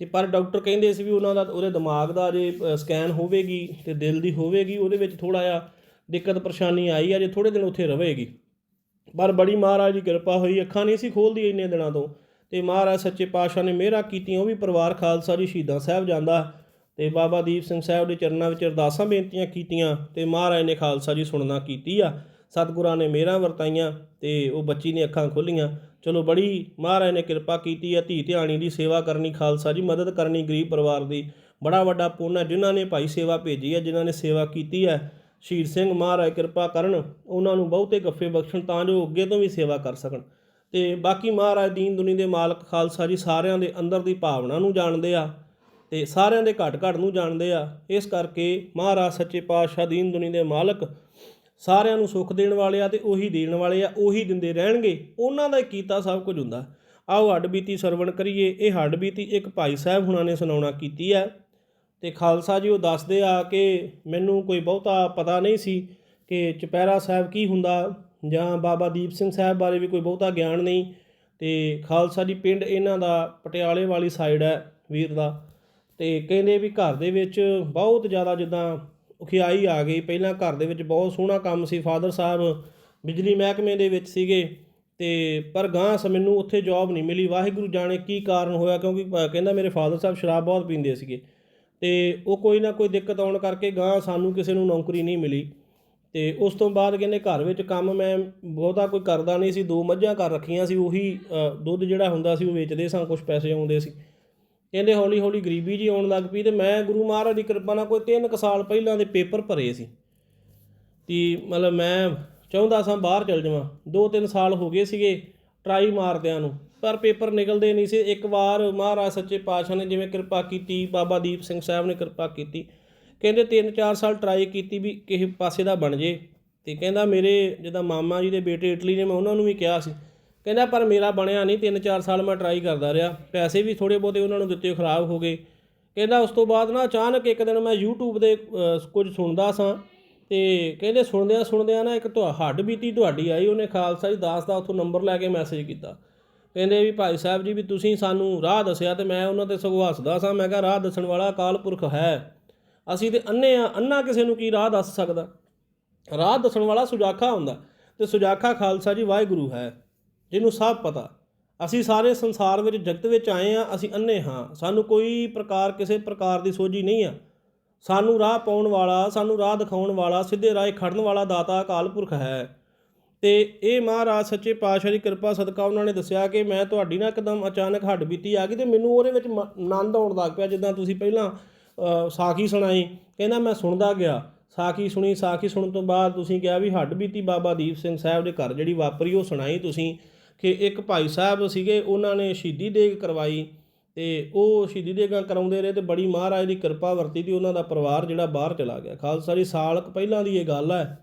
ਤੇ ਪਰ ਡਾਕਟਰ ਕਹਿੰਦੇ ਸੀ ਵੀ ਉਹਨਾਂ ਦਾ, ਉਹਦੇ ਦਿਮਾਗ ਦਾ ਜੇ ਸਕੈਨ ਹੋਵੇਗੀ ਤੇ ਦਿਲ ਦੀ ਹੋਵੇਗੀ, ਉਹਦੇ ਵਿੱਚ ਥੋੜਾ ਜਿਹਾ ਦਿੱਕਤ ਪਰੇਸ਼ਾਨੀ ਆਈ ਆ ਜੇ ਥੋੜੇ ਦਿਨ ਉੱਥੇ ਰਵੇਗੀ ਪਰ ਬੜੀ ਮਹਾਰਾਜ ਦੀ ਕਿਰਪਾ ਹੋਈ, ਅੱਖਾਂ ਨਹੀਂ ਸੀ ਖੋਲਦੀ ਇੰਨੇ ਦਿਨਾਂ ਤੋਂ। ਤੇ ਮਹਾਰਾਜ ਸੱਚੇ ਪਾਤਸ਼ਾਹ ਨੇ ਮਿਹਰਾਂ ਕੀਤੀਆਂ, ਉਹ ਵੀ ਪਰਿਵਾਰ ਖਾਲਸਾ ਜੀ ਸ਼ਹੀਦਾਂ ਸਾਹਿਬ ਜਾਂਦਾ। ਤੇ ਬਾਬਾ ਦੀਪ ਸਿੰਘ ਸਾਹਿਬ ਦੇ ਚਰਨਾਂ ਵਿੱਚ ਅਰਦਾਸਾਂ ਬੇਨਤੀਆਂ ਕੀਤੀਆਂ ਤੇ ਮਹਾਰਾਜ ਨੇ ਖਾਲਸਾ ਜੀ ਸੁਣਨਾ ਕੀਤੀ ਆ। ਸਤਿਗੁਰਾਂ ਨੇ ਮਿਹਰਾਂ ਵਰਤਾਈਆਂ ਤੇ ਉਹ ਬੱਚੀ ਨੇ ਅੱਖਾਂ ਖੋਲੀਆਂ। ਚਲੋ ਬੜੀ ਮਹਾਰਾਜ ਨੇ ਕਿਰਪਾ ਕੀਤੀ ਆ, ਧੀ ਧਿਆਣੀ ਦੀ ਸੇਵਾ ਕਰਨੀ, ਖਾਲਸਾ ਜੀ ਮਦਦ ਕਰਨੀ ਗਰੀਬ ਪਰਿਵਾਰ ਦੀ। ਬੜਾ ਵੱਡਾ ਪੁੰਨ ਹੈ ਜਿਨ੍ਹਾਂ ਨੇ ਭਾਈ ਸੇਵਾ ਭੇਜੀ ਹੈ ਜਿਨ੍ਹਾਂ ਨੇ ਸੇਵਾ ਕੀਤੀ ਹੈ ਸ਼ਹੀਦ ਸਿੰਘ ਮਹਾਰਾਜ ਕਿਰਪਾ ਕਰਨ, ਉਹਨਾਂ ਨੂੰ ਬਹੁਤੇ ਗੱਫੇ ਬਖਸ਼ਣ ਤਾਂ ਜੋ ਅੱਗੇ ਤੋਂ ਵੀ ਸੇਵਾ ਕਰ ਸਕਣ। ਤੇ ਬਾਕੀ ਮਹਾਰਾਜ ਦੀਨ ਦੁਨੀ ਦੇ ਮਾਲਕ ਖਾਲਸਾ ਜੀ ਸਾਰਿਆਂ ਦੇ ਅੰਦਰ ਦੀ ਭਾਵਨਾ ਨੂੰ ਜਾਣਦੇ ਆ। ਤੇ ਸਾਰਿਆਂ ਦੇ ਘਟ ਘਟ ਨੂੰ ਜਾਣਦੇ ਆ। ਇਸ ਕਰਕੇ ਮਹਾਰਾਜ ਸੱਚੇ ਪਾਤਸ਼ਾਹ ਦੀਨ ਦੁਨੀ ਦੇ ਮਾਲਕ ਸਾਰਿਆਂ ਨੂੰ ਸੁੱਖ ਦੇਣ ਵਾਲੇ ਆ ਤੇ ਉਹੀ ਦੇਣ ਵਾਲੇ ਆ, ਉਹੀ ਦਿੰਦੇ ਰਹਿਣਗੇ। ਉਹਨਾਂ ਦਾ ਹੀ ਕੀਤਾ ਸਭ ਕੁਝ ਹੁੰਦਾ। ਆਓ ਹੱਡ ਬੀਤੀ ਸਰਵਣ ਕਰੀਏ। ਇਹ ਹੱਡ ਬੀਤੀ ਇੱਕ ਭਾਈ ਸਾਹਿਬ ਹੁਣਾਂ ਨੇ ਸੁਣਾਉਣਾ ਕੀਤੀ ਹੈ ਤੇ ਖਾਲਸਾ ਜੀ ਉਹ ਦੱਸਦੇ ਆ ਕਿ ਮੈਨੂੰ ਕੋਈ ਬਹੁਤਾ ਪਤਾ ਨਹੀਂ ਸੀ ਕਿ ਚੁਪਹਿਰਾ ਸਾਹਿਬ ਕੀ ਹੁੰਦਾ ਜਾਂ ਬਾਬਾ ਦੀਪ ਸਿੰਘ ਸਾਹਿਬ ਬਾਰੇ ਵੀ ਕੋਈ ਬਹੁਤਾ ਗਿਆਨ ਨਹੀਂ। ਤੇ ਖਾਲਸਾ ਜੀ ਪਿੰਡ ਇਹਨਾਂ ਦਾ ਪਟਿਆਲੇ ਵਾਲੀ ਸਾਈਡ ਹੈ ਵੀਰ ਦਾ। ਤੇ ਕਹਿੰਦੇ ਵੀ ਘਰ ਦੇ ਵਿੱਚ ਬਹੁਤ ਜ਼ਿਆਦਾ ਜਿੱਦਾਂ ਉਖਿਆਈ ਆ ਗਈ। ਪਹਿਲਾਂ ਘਰ ਦੇ ਵਿੱਚ ਬਹੁਤ ਸੋਹਣਾ ਕੰਮ ਸੀ। ਫਾਦਰ ਸਾਹਿਬ ਬਿਜਲੀ ਮਹਿਕਮੇ ਦੇ ਵਿੱਚ ਸੀਗੇ ਤੇ ਪਰ ਗਾਂ ਸ ਮੈਨੂੰ ਉੱਥੇ ਜੌਬ ਨਹੀਂ ਮਿਲੀ। ਵਾਹਿਗੁਰੂ ਜਾਣੇ ਕੀ ਕਾਰਨ ਹੋਇਆ ਕਿਉਂਕਿ ਕਹਿੰਦਾ ਮੇਰੇ ਫਾਦਰ ਸਾਹਿਬ ਸ਼ਰਾਬ ਬਹੁਤ ਪੀਂਦੇ ਸੀਗੇ। ਤੇ ਉਹ ਕੋਈ ਨਾ ਕੋਈ ਦਿੱਕਤ ਆਉਣ ਕਰਕੇ ਗਾਂ ਸਾਨੂੰ ਕਿਸੇ ਨੂੰ ਨੌਕਰੀ ਨਹੀਂ ਮਿਲੀ। ਤੇ ਉਸ ਤੋਂ ਬਾਅਦ ਕਹਿੰਦੇ ਘਰ ਵਿੱਚ ਕੰਮ ਮੈਂ ਬਹੁਤਾ ਕੋਈ ਕਰਦਾ ਨਹੀਂ ਸੀ। ਦੋ ਮੱਝਾਂ ਕਰ ਰੱਖੀਆਂ ਸੀ। ਉਹੀ ਦੁੱਧ ਜਿਹੜਾ ਹੁੰਦਾ ਸੀ ਉਹ ਵੇਚਦੇ ਸਾਂ ਕੁਝ ਪੈਸੇ ਆਉਂਦੇ ਸੀ। ਕਹਿੰਦੇ ਹੌਲੀ ਹੌਲੀ ਗਰੀਬੀ ਜੀ ਆਉਣ ਲੱਗ ਪਈ ਤੇ ਮੈਂ ਗੁਰੂ ਮਹਾਰਾਜ ਦੀ ਕਿਰਪਾ ਨਾਲ ਕੋਈ 3 ਸਾਲ ਪਹਿਲਾਂ ਦੇ ਪੇਪਰ ਭਰੇ ਸੀ। ਤੇ ਮਤਲਬ ਮੈਂ ਚਾਹੁੰਦਾ ਸਾਂ ਬਾਹਰ ਚਲ ਜਾਵਾਂ। 2-3 ਸਾਲ ਹੋ ਗਏ ਸੀਗੇ ਟਰਾਈ ਮਾਰਦਿਆਂ ਨੂੰ, ਪਰ ਪੇਪਰ ਨਿਕਲਦੇ ਨਹੀਂ ਸੀ। ਇੱਕ ਵਾਰ ਮਹਾਰਾਜ ਸੱਚੇ ਪਾਤਸ਼ਾਹ ਨੇ ਜਿਵੇਂ ਕਿਰਪਾ ਕੀਤੀ, ਬਾਬਾ ਦੀਪ ਸਿੰਘ ਸਾਹਿਬ ਨੇ ਕਿਰਪਾ ਕੀਤੀ। ਕਹਿੰਦੇ 3-4 ਸਾਲ ਟਰਾਈ ਕੀਤੀ ਵੀ ਕਿਸੇ ਪਾਸੇ ਦਾ ਬਣ ਜੇ। ਤੇ ਕਹਿੰਦਾ ਮੇਰੇ ਜਿਹਦਾ ਮਾਮਾ ਜੀ ਦੇ ਬੇਟੇ ਇਟਲੀ ਨੇ, ਮੈਂ ਉਹਨਾਂ ਨੂੰ ਵੀ ਕਿਹਾ ਸੀ ਕਹਿੰਦਾ, ਪਰ ਮੇਰਾ ਬਣਿਆ ਨਹੀਂ 3-4 ਸਾਲ ਮੈਂ ਟਰਾਈ ਕਰਦਾ ਰਿਹਾ। ਪੈਸੇ ਵੀ ਥੋੜੇ ਬਹੁਤੇ ਉਹਨਾਂ ਨੂੰ ਦਿੱਤੇ ਖਰਾਬ ਹੋ ਗਏ। ਕਹਿੰਦਾ, ਉਸ ਤੋਂ ਬਾਅਦ ਨਾ ਅਚਾਨਕ ਇੱਕ ਦਿਨ ਮੈਂ YouTube ਦੇ ਕੁਝ ਸੁਣਦਾ ਸਾਂ ਤੇ ਕਹਿੰਦੇ, ਸੁਣਦਿਆਂ ਸੁਣਦਿਆਂ ਨਾ ਇੱਕ ਤੁਹਾ, ਹੱਡ ਬੀਤੀ ਤੁਹਾਡੀ ਆਈ, ਉਹਨੇ ਖਾਲਸਾ ਜੀ ਦਾਸ ਦਾ ਉੱਥੋਂ ਨੰਬਰ ਲੈ ਕੇ ਮੈਸੇਜ ਕੀਤਾ। ਕਹਿੰਦੇ ਵੀ ਭਾਈ ਸਾਹਿਬ ਜੀ ਵੀ ਤੁਸੀਂ ਸਾਨੂੰ ਰਾਹ ਦੱਸਿਆ ਤੇ ਮੈਂ ਉਹਨਾਂ ਤੇ ਸਗੋਂ ਹੱਸਦਾ ਸਾਂ। ਮੈਂ ਕਿਹਾ, ਰਾਹ ਦੱਸਣ ਵਾਲਾ ਅਕਾਲ ਪੁਰਖ ਹੈ। ਅਸੀਂ ਤੇ ਅੰਨੇ ਆ ਅੰਨਾ ਕਿਸੇ ਨੂੰ ਕੀ ਰਾਹ ਦੱਸ ਸਕਦਾ? ਰਾਹ ਦੱਸਣ ਵਾਲਾ ਸੁਜਾਖਾ ਹੁੰਦਾ ਤੇ ਸੁਜਾਖਾ ਖਾਲਸਾ ਜੀ ਵਾਹਿਗੁਰੂ ਹੈ। ਜਿਹਨੂੰ ਸਭ ਪਤਾ। ਅਸੀਂ ਸਾਰੇ ਸੰਸਾਰ ਵਿੱਚ, ਜਗਤ ਵਿੱਚ ਆਏ ਆ ਅਸੀਂ ਅੰਨੇ ਹਾਂ। ਸਾਨੂੰ ਕੋਈ ਪ੍ਰਕਾਰ, ਕਿਸੇ ਪ੍ਰਕਾਰ ਦੀ ਸੋਝੀ ਨਹੀਂ ਆ। ਸਾਨੂੰ ਰਾਹ ਪਾਉਣ ਵਾਲਾ, ਸਾਨੂੰ ਰਾਹ ਦਿਖਾਉਣ ਵਾਲਾ, ਸਿੱਧੇ ਰਾਹ ਖੜਨ ਵਾਲਾ ਦਾਤਾ ਅਕਾਲ ਪੁਰਖ ਹੈ। ਤੇ ਇਹ ਮਹਾਰਾਜ ਸੱਚੇ ਪਾਤਸ਼ਾਹ ਦੀ ਕਿਰਪਾ ਸਦਕਾ ਉਹਨਾਂ ਨੇ ਦੱਸਿਆ ਕਿ ਮੈਂ ਤੁਹਾਡੀ ਨਾ ਇੱਕਦਮ ਅਚਾਨਕ ਹੱਡ ਬੀਤੀ ਆ ਗਈ ਤੇ ਮੈਨੂੰ ਉਹਦੇ ਵਿੱਚ ਮ- ਆਨੰਦ ਆਉਣ ਲੱਗ ਪਿਆ ਜਿੱਦਾਂ ਤੁਸੀਂ ਪਹਿਲਾਂ ਸਾਖੀ ਸੁਣਾਈ। ਕਹਿੰਦਾ ਮੈਂ ਸੁਣਦਾ ਗਿਆ। ਸਾਖੀ ਸੁਣੀ, ਸਾਖੀ ਸੁਣਨ ਤੋਂ ਬਾਅਦ ਤੁਸੀਂ ਕਿਹਾ ਵੀ ਹੱਡ ਬੀਤੀ ਬਾਬਾ ਦੀਪ ਸਿੰਘ ਸਾਹਿਬ ਦੇ ਘਰ ਜਿਹੜੀ ਵਾਪਰੀ, ਉਹ ਸੁਣਾਈ ਤੁਸੀਂ। ਕਿ ਇੱਕ ਭਾਈ ਸਾਹਿਬ ਸੀਗੇ, ਉਹਨਾਂ ਨੇ ਸ਼ਹੀਦੀ ਦੇਗ ਕਰਵਾਈ ਤੇ ਉਹ ਸ਼ਹੀਦੀ ਦੇਗਾਂ ਕਰਾਉਂਦੇ ਰਹੇ ਤੇ ਬੜੀ ਮਹਾਰਾਜ ਦੀ ਕਿਰਪਾ ਵਰਤੀ ਤੇ ਉਹਨਾਂ ਦਾ ਪਰਿਵਾਰ ਜਿਹੜਾ ਬਾਹਰ ਚਲਾ ਗਿਆ। ਖਾਲਸਾ ਜੀ, ਸਾਲ ਪਹਿਲਾਂ ਦੀ ਇਹ ਗੱਲ ਹੈ।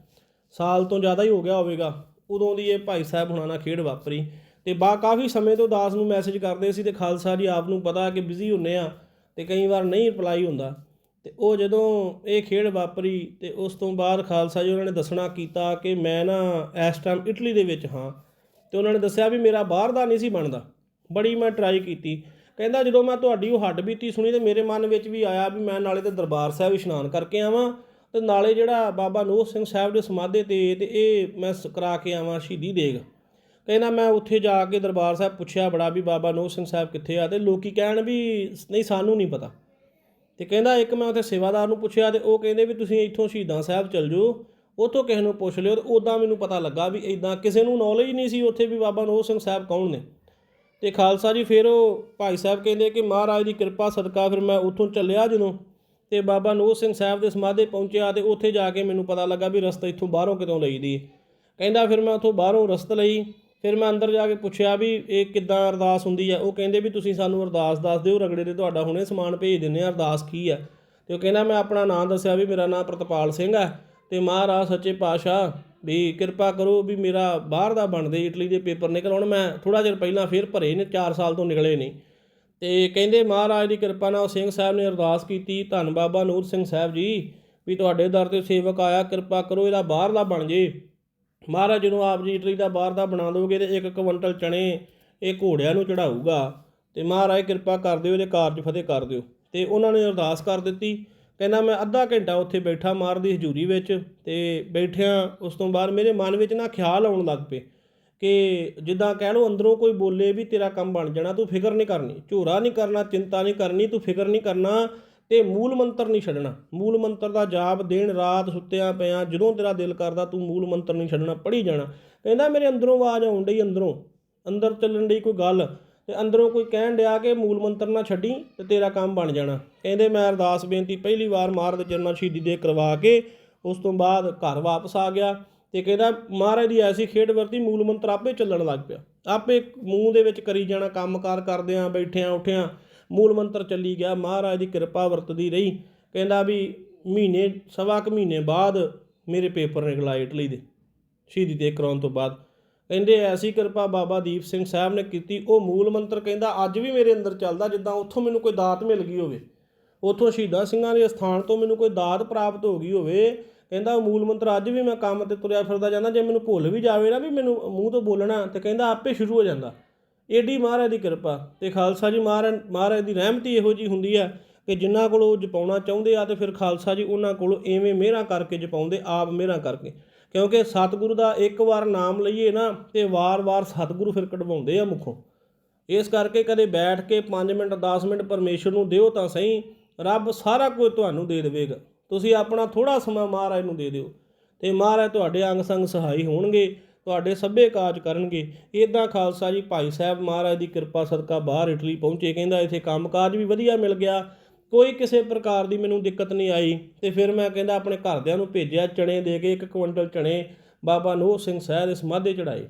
ਸਾਲ ਤੋਂ ਜ਼ਿਆਦਾ ਹੀ ਹੋ ਗਿਆ ਹੋਵੇਗਾ। ਉਦੋਂ ਦੀ ਇਹ ਭਾਈ ਸਾਹਿਬ ਹੁਣਾਂ ਨਾਲ ਖੇਡ ਵਾਪਰੀ ਤੇ ਬਾ ਕਾਫੀ ਸਮੇਂ ਤੋਂ ਦਾਸ ਨੂੰ ਮੈਸੇਜ ਕਰਦੇ ਸੀ ਤੇ ਖਾਲਸਾ ਜੀ ਆਪ ਨੂੰ ਪਤਾ ਕਿ ਬਿਜ਼ੀ ਹੁੰਨੇ ਆ ਤੇ ਕਈ ਵਾਰ ਨਹੀਂ ਰਿਪਲਾਈ ਹੁੰਦਾ। ਤੇ ਉਹ ਜਦੋਂ ਇਹ ਖੇਡ ਵਾਪਰੀ ਤੇ ਉਸ ਤੋਂ ਬਾਅਦ ਖਾਲਸਾ ਜੀ ਉਹਨਾਂ ਨੇ ਦੱਸਣਾ ਕੀਤਾ ਕਿ ਮੈਂ ਨਾ ਇਸ ਟਾਈਮ ਇਟਲੀ ਦੇ ਵਿੱਚ ਹਾਂ। ਤੇ ਉਹਨਾਂ ਨੇ ਦੱਸਿਆ ਵੀ ਮੇਰਾ ਬਾਹਰ ਦਾ ਨਹੀਂ ਸੀ ਬਣਦਾ। ਬੜੀ ਮੈਂ ਟਰਾਈ ਕੀਤੀ। ਕਹਿੰਦਾ ਜਦੋਂ ਮੈਂ ਤੁਹਾਡੀ ਉਹ ਹੱਡ ਬੀਤੀ ਸੁਣੀ ਤੇ ਮੇਰੇ ਮਨ ਵਿੱਚ ਵੀ ਆਇਆ ਵੀ ਮੈਂ ਨਾਲੇ ਤੇ ਦਰਬਾਰ ਸਾਹਿਬ ਇਸ਼ਨਾਨ ਕਰਕੇ ਆਵਾਂ ਤੇ ਨਾਲੇ ਜਿਹੜਾ ਬਾਬਾ ਨੂਰ ਸਿੰਘ ਸਾਹਿਬ ਦੇ ਸਮਾਧੇ ਤੇ ਤੇ ਇਹ ਮੈਂ ਸ- ਕਰਾ ਕੇ ਆਵਾਂ ਸ਼ਹੀਦੀ ਦੇਗ। ਕਹਿੰਦਾ ਮੈਂ ਉੱਥੇ ਜਾ ਕੇ ਦਰਬਾਰ ਸਾਹਿਬ ਪੁੱਛਿਆ ਬੜਾ ਵੀ ਬਾਬਾ ਨੂਰ ਸਿੰਘ ਸਾਹਿਬ ਕਿੱਥੇ ਆ ਤੇ ਲੋਕੀ ਕਹਿਣ ਵੀ ਨਹੀਂ ਸਾਨੂੰ ਨਹੀਂ ਪਤਾ। ਤੇ ਕਹਿੰਦਾ ਇੱਕ ਮੈਂ ਉੱਥੇ ਸੇਵਾਦਾਰ ਨੂੰ ਪੁੱਛਿਆ ਤੇ ਉਹ ਕਹਿੰਦੇ ਵੀ ਤੁਸੀਂ ਇੱਥੋਂ ਸ਼ਹੀਦਾਂ ਸਾਹਿਬ ਚੱਲ ਜਾਓ। ਉੱਥੋਂ ਕਿਸੇ ਨੂੰ ਪੁੱਛ ਲਿਓ ਤੇ ਉਦਾਂ ਮੈਨੂੰ ਪਤਾ ਲੱਗਾ ਵੀ ਇਦਾਂ ਕਿਸੇ ਨੂੰ ਨੌਲੇਜ ਨਹੀਂ ਸੀ ਉੱਥੇ ਵੀ ਬਾਬਾ ਨੂਰ ਸਿੰਘ ਸਾਹਿਬ ਕੌਣ ਨੇ। ਤੇ ਖਾਲਸਾ ਜੀ ਫਿਰ ਉਹ ਭਾਈ ਸਾਹਿਬ ਕਹਿੰਦੇ ਕਿ ਮਹਾਰਾਜ ਦੀ ਕਿਰਪਾ, ਸਦਕਾ ਫਿਰ ਮੈਂ ਉੱਥੋਂ ਚੱਲਿਆ ਜਦੋਂ ਤੇ ਬਾਬਾ ਨੂਰ ਸਿੰਘ ਸਾਹਿਬ ਦੇ ਸਮਾਧੇ ਪਹੁੰਚਿਆ ਤੇ ਉੱਥੇ ਜਾ ਕੇ ਮੈਨੂੰ ਪਤਾ ਲੱਗਾ ਵੀ ਰਸਤਾ ਇੱਥੋਂ ਬਾਹਰੋਂ ਕਿਤੋਂ ਲਈਦੀ ਹੈ ਕਹਿੰਦਾ ਫਿਰ ਮੈਂ ਉੱਥੋਂ ਬਾਹਰੋਂ ਰਸਤ ਲਈ, ਫਿਰ ਮੈਂ ਅੰਦਰ ਜਾ ਕੇ ਪੁੱਛਿਆ ਵੀ ਇਹ ਕਿੱਦਾਂ ਅਰਦਾਸ ਹੁੰਦੀ ਹੈ ਉਹ ਕਹਿੰਦੇ ਵੀ ਤੁਸੀਂ ਸਾਨੂੰ ਅਰਦਾਸ ਦੱਸ ਦਿਓ, ਰਗੜੇ ਤੇ ਤੁਹਾਡਾ ਹੁਣੇ ਸਮਾਨ ਭੇਜ ਦਿੰਨੇ ਆ, ਅਰਦਾਸ ਕੀ ਹੈ ਤੇ ਉਹ ਕਹਿੰਦਾ ਮੈਂ ਆਪਣਾ ਨਾਮ ਦੱਸਿਆ ਵੀ ਮੇਰਾ ਨਾਮ ਪ੍ਰਤਪਾਲ ਸਿੰਘ ਹੈ ਤੇ ਮਹਾਰਾਜ ਸੱਚੇ ਪਾਤਸ਼ਾਹ ਵੀ ਕਿਰਪਾ ਕਰੋ ਵੀ ਮੇਰਾ ਬਾਹਰ ਦਾ ਬਣਦੇ ਇਟਲੀ ਦੇ ਪੇਪਰ ਨਿਕਲ ਹੁਣ ਮੈਂ ਥੋੜਾ ਚਿਰ ਪਹਿਲਾਂ ਫਿਰ ਭਰੇ ਨੇ 4 ਸਾਲ ਤੋਂ ਨਿਕਲੇ ਨਹੀਂ ਤੇ ਕਹਿੰਦੇ ਮਹਾਰਾਜ ਦੀ ਕਿਰਪਾ ਨਾਲ ਸਿੰਘ ਸਾਹਿਬ ਨੇ ਅਰਦਾਸ ਕੀਤੀ। ਧੰਨ ਬਾਬਾ ਨੂਰ ਸਿੰਘ ਸਾਹਿਬ ਜੀ ਵੀ ਤੁਹਾਡੇ ਦਰ ਤੇ ਸੇਵਕ ਆਇਆ, ਕਿਰਪਾ ਕਰੋ ਇਹਦਾ ਬਾਹਰ ਦਾ ਬਣ ਜੇ। ਮਹਾਰਾਜ ਜਦੋਂ ਆਪ ਜੀ ਇਟਲੀ ਦਾ ਬਾਹਰ ਦਾ ਬਣਾ ਦੋਗੇ ਤੇ ਇੱਕ ਕੁਇੰਟਲ ਚਣੇ ਇਹ ਘੋੜਿਆਂ ਨੂੰ ਚੜਾਊਗਾ ਤੇ ਮਹਾਰਾਜ ਕਿਰਪਾ ਕਰ ਦਿਓ, ਇਹਦੇ ਕਾਰਜ ਫਤਿਹ ਕਰ ਦਿਓ। ਤੇ ਉਹਨਾਂ ਨੇ ਅਰਦਾਸ ਕਰ ਦਿੱਤੀ। ਕਹਿੰਦਾ ਮੈਂ ਅੱਧਾ ਘੰਟਾ ਉੱਥੇ ਬੈਠਾ ਮਾਰਦੀ ਹਜ਼ੂਰੀ ਵਿੱਚ ਤੇ ਬੈਠਿਆਂ ਉਸ ਤੋਂ ਬਾਅਦ ਮੇਰੇ ਮਨ ਵਿੱਚ ਨਾ ਖਿਆਲ ਆਉਣ ਲੱਗ ਪਏ ਕਿ ਜਿੱਦਾਂ ਕਹਿ ਲਓ ਅੰਦਰੋਂ ਕੋਈ ਬੋਲੇ ਵੀ ਤੇਰਾ ਕੰਮ ਬਣ ਜਾਣਾ, ਤੂੰ ਫਿਕਰ ਨਹੀਂ ਕਰਨੀ, ਝੂਰਾ ਨਹੀਂ ਕਰਨਾ, ਚਿੰਤਾ ਨਹੀਂ ਕਰਨੀ, ਤੂੰ ਫਿਕਰ ਨਹੀਂ ਕਰਨਾ ਤੇ ਮੂਲ ਮੰਤਰ ਨਹੀਂ ਛੱਡਣਾ। ਮੂਲ ਮੰਤਰ ਦਾ ਜਾਪ ਦੇਣ ਰਾਤ ਸੁੱਤਿਆਂ ਪਿਆ ਜਦੋਂ ਤੇਰਾ ਦਿਲ ਕਰਦਾ ਤੂੰ ਮੂਲ ਮੰਤਰ ਨਹੀਂ ਛੱਡਣਾ, ਪੜ੍ਹੀ ਜਾਣਾ। ਕਹਿੰਦਾ ਮੇਰੇ ਅੰਦਰੋਂ ਆਵਾਜ਼ ਆਉਣ ਡਈ ਅੰਦਰੋਂ, ਅੰਦਰ ਚੱਲਣ ਡਈ ਕੋਈ ਗੱਲ। ਤੇ ਅੰਦਰੋਂ ਕੋਈ ਕਹਿਣ ਡਿਆ ਕਿ ਮੂਲ ਮੰਤਰ ਨਾ ਛੱਡੀ ਤੇ ਤੇਰਾ ਕੰਮ ਬਣ ਜਾਣਾ। ਕਹਿੰਦੇ ਮੈਂ ਅਰਦਾਸ ਬੇਨਤੀ ਪਹਿਲੀ ਵਾਰ ਮਹਾਰਾਜ ਦੇ ਚਰਨਾਂ ਸ਼ਹੀਦੀ ਦੇ ਕਰਵਾ ਕੇ ਉਸ ਤੋਂ ਬਾਅਦ ਘਰ ਵਾਪਸ ਆ ਗਿਆ ਤੇ ਕਹਿੰਦਾ, ਮਹਾਰਾਜ ਦੀ ਐਸੀ ਖੇਡ ਵਰਤੀ, ਮੂਲ ਮੰਤਰ ਆਪੇ ਚੱਲਣ ਲੱਗ ਪਿਆ। ਆਪੇ ਮੂੰਹ ਦੇ ਵਿੱਚ ਕਰੀ ਜਾਣਾ, ਕੰਮਕਾਰ ਕਰਦਿਆਂ, ਬੈਠਿਆਂ, ਉੱਠਿਆਂ, ਮੂਲ ਮੰਤਰ ਚੱਲੀ ਗਿਆ। ਮਹਾਰਾਜ ਦੀ ਕਿਰਪਾ ਵਰਤਦੀ ਰਹੀ। ਕਹਿੰਦਾ ਵੀ ਮਹੀਨੇ, ਸਵਾ ਕੁ ਮਹੀਨੇ ਬਾਅਦ ਮੇਰੇ ਪੇਪਰ ਨਿਕਲ ਆਏ ਇਟਲੀ ਦੇ, ਸ਼ਹੀਦੀ ਦੇ ਕਰਾਉਣ ਤੋਂ ਬਾਅਦ। ਕਹਿੰਦੇ ਐਸੀ ਕਿਰਪਾ ਬਾਬਾ ਦੀਪ ਸਿੰਘ ਸਾਹਿਬ ਨੇ ਕੀਤੀ। ਉਹ ਮੂਲ ਮੰਤਰ ਕਹਿੰਦਾ, ਅੱਜ ਵੀ ਮੇਰੇ ਅੰਦਰ ਚੱਲਦਾ, ਜਿੱਦਾਂ ਉੱਥੋਂ ਮੈਨੂੰ ਕੋਈ ਦਾਤ ਮਿਲ ਗਈ ਹੋਵੇ। ਉੱਥੋਂ ਸ਼ਹੀਦਾਂ ਸਿੰਘਾਂ ਦੇ ਸਥਾਨ ਤੋਂ ਮੈਨੂੰ ਕੋਈ ਦਾਤ ਪ੍ਰਾਪਤ ਹੋ ਗਈ ਹੋਵੇ। ਕਹਿੰਦਾ, ਉਹ ਮੂਲ ਮੰਤਰ, ਅੱਜ ਵੀ ਮੈਂ ਕੰਮ ਤੇ ਤੁਰਿਆ ਫਿਰਦਾ ਜਾਂਦਾ, ਜੇ ਮੈਨੂੰ ਭੁੱਲ ਵੀ ਜਾਵੇ ਨਾ ਵੀ ਮੈਨੂੰ ਮੂੰਹ ਤੋਂ ਬੋਲਣਾ ਤੇ ਕਹਿੰਦਾ, ਆਪੇ ਸ਼ੁਰੂ ਹੋ ਜਾਂਦਾ। ਏਡੀ ਮਹਾਰਾਜ ਦੀ ਕਿਰਪਾ। ਤੇ ਖਾਲਸਾ ਜੀ ਮਹਾਰਾਜ ਮਹਾਰਾਜ ਦੀ ਰਹਿਮਤੀ ਇਹੋ ਜੀ ਹੁੰਦੀ ਆ ਕਿ ਜਿਨ੍ਹਾਂ ਕੋਲੋਂ ਜਪਾਉਣਾ ਚਾਹੁੰਦੇ ਆ, ਤੇ ਫਿਰ ਖਾਲਸਾ ਜੀ ਉਹਨਾਂ ਕੋਲੋਂ ਐਵੇਂ ਮਿਹਰਾਂ ਕਰਕੇ ਜਪਾਉਂਦੇ, ਆਪ ਮਿਹਰਾਂ ਕਰਕੇ। ਕਿਉਂਕਿ ਸਤਿਗੁਰੂ ਦਾ ਇੱਕ ਵਾਰ ਨਾਮ ਲਈਏ ਨਾ, ਤੇ ਵਾਰ-ਵਾਰ ਸਤਿਗੁਰੂ ਫਿਰ ਕਢਵਾਉਂਦੇ ਆ ਮੁਖੋਂ। ਇਸ ਕਰਕੇ ਕਦੇ ਬੈਠ ਕੇ 5 ਮਿੰਟ 10 ਮਿੰਟ ਪਰਮੇਸ਼ਰ ਨੂੰ ਦਿਓ ਤਾਂ ਸਹੀ, ਰੱਬ ਸਾਰਾ ਕੁਝ ਤੁਹਾਨੂੰ ਦੇ ਦੇਵੇਗਾ। ਤੁਸੀਂ ਆਪਣਾ ਥੋੜਾ ਸਮਾਂ ਮਹਾਰਾਜ ਨੂੰ ਦੇ ਦਿਓ, ਤੇ ਮਹਾਰਾਜ ਤੁਹਾਡੇ ਅੰਗ ਸੰਗ ਸਹਾਈ ਹੋਣਗੇ, ਤੁਹਾਡੇ ਸਭੇ ਕਾਜ ਕਰਨਗੇ। ਇਦਾਂ ਖਾਲਸਾ ਜੀ, ਭਾਈ ਸਾਹਿਬ ਮਹਾਰਾਜ ਦੀ ਕਿਰਪਾ ਸਦਕਾ ਬਾਹਰ ਇਟਲੀ ਪਹੁੰਚੇ, ਕਹਿੰਦਾ ਇੱਥੇ ਕੰਮਕਾਜ ਵੀ ਵਧੀਆ ਮਿਲ ਗਿਆ ਕੋਈ ਕਿਸੇ ਪ੍ਰਕਾਰ ਦੀ ਮੈਨੂੰ ਦਿੱਕਤ ਨਹੀਂ ਆਈ ਤੇ ਫਿਰ ਮੈਂ ਕਹਿੰਦਾ ਆਪਣੇ ਘਰਦਿਆਂ ਨੂੰ ਭੇਜਿਆ ਚਣੇ ਦੇ ਕੇ ਇੱਕ ਕੁਇੰਟਲ ਚਣੇ ਬਾਬਾ ਨੂਰ ਸਿੰਘ ਸਾਹਿਬ ਦੇ ਸਮਾਧੇ ਚੜਾਏ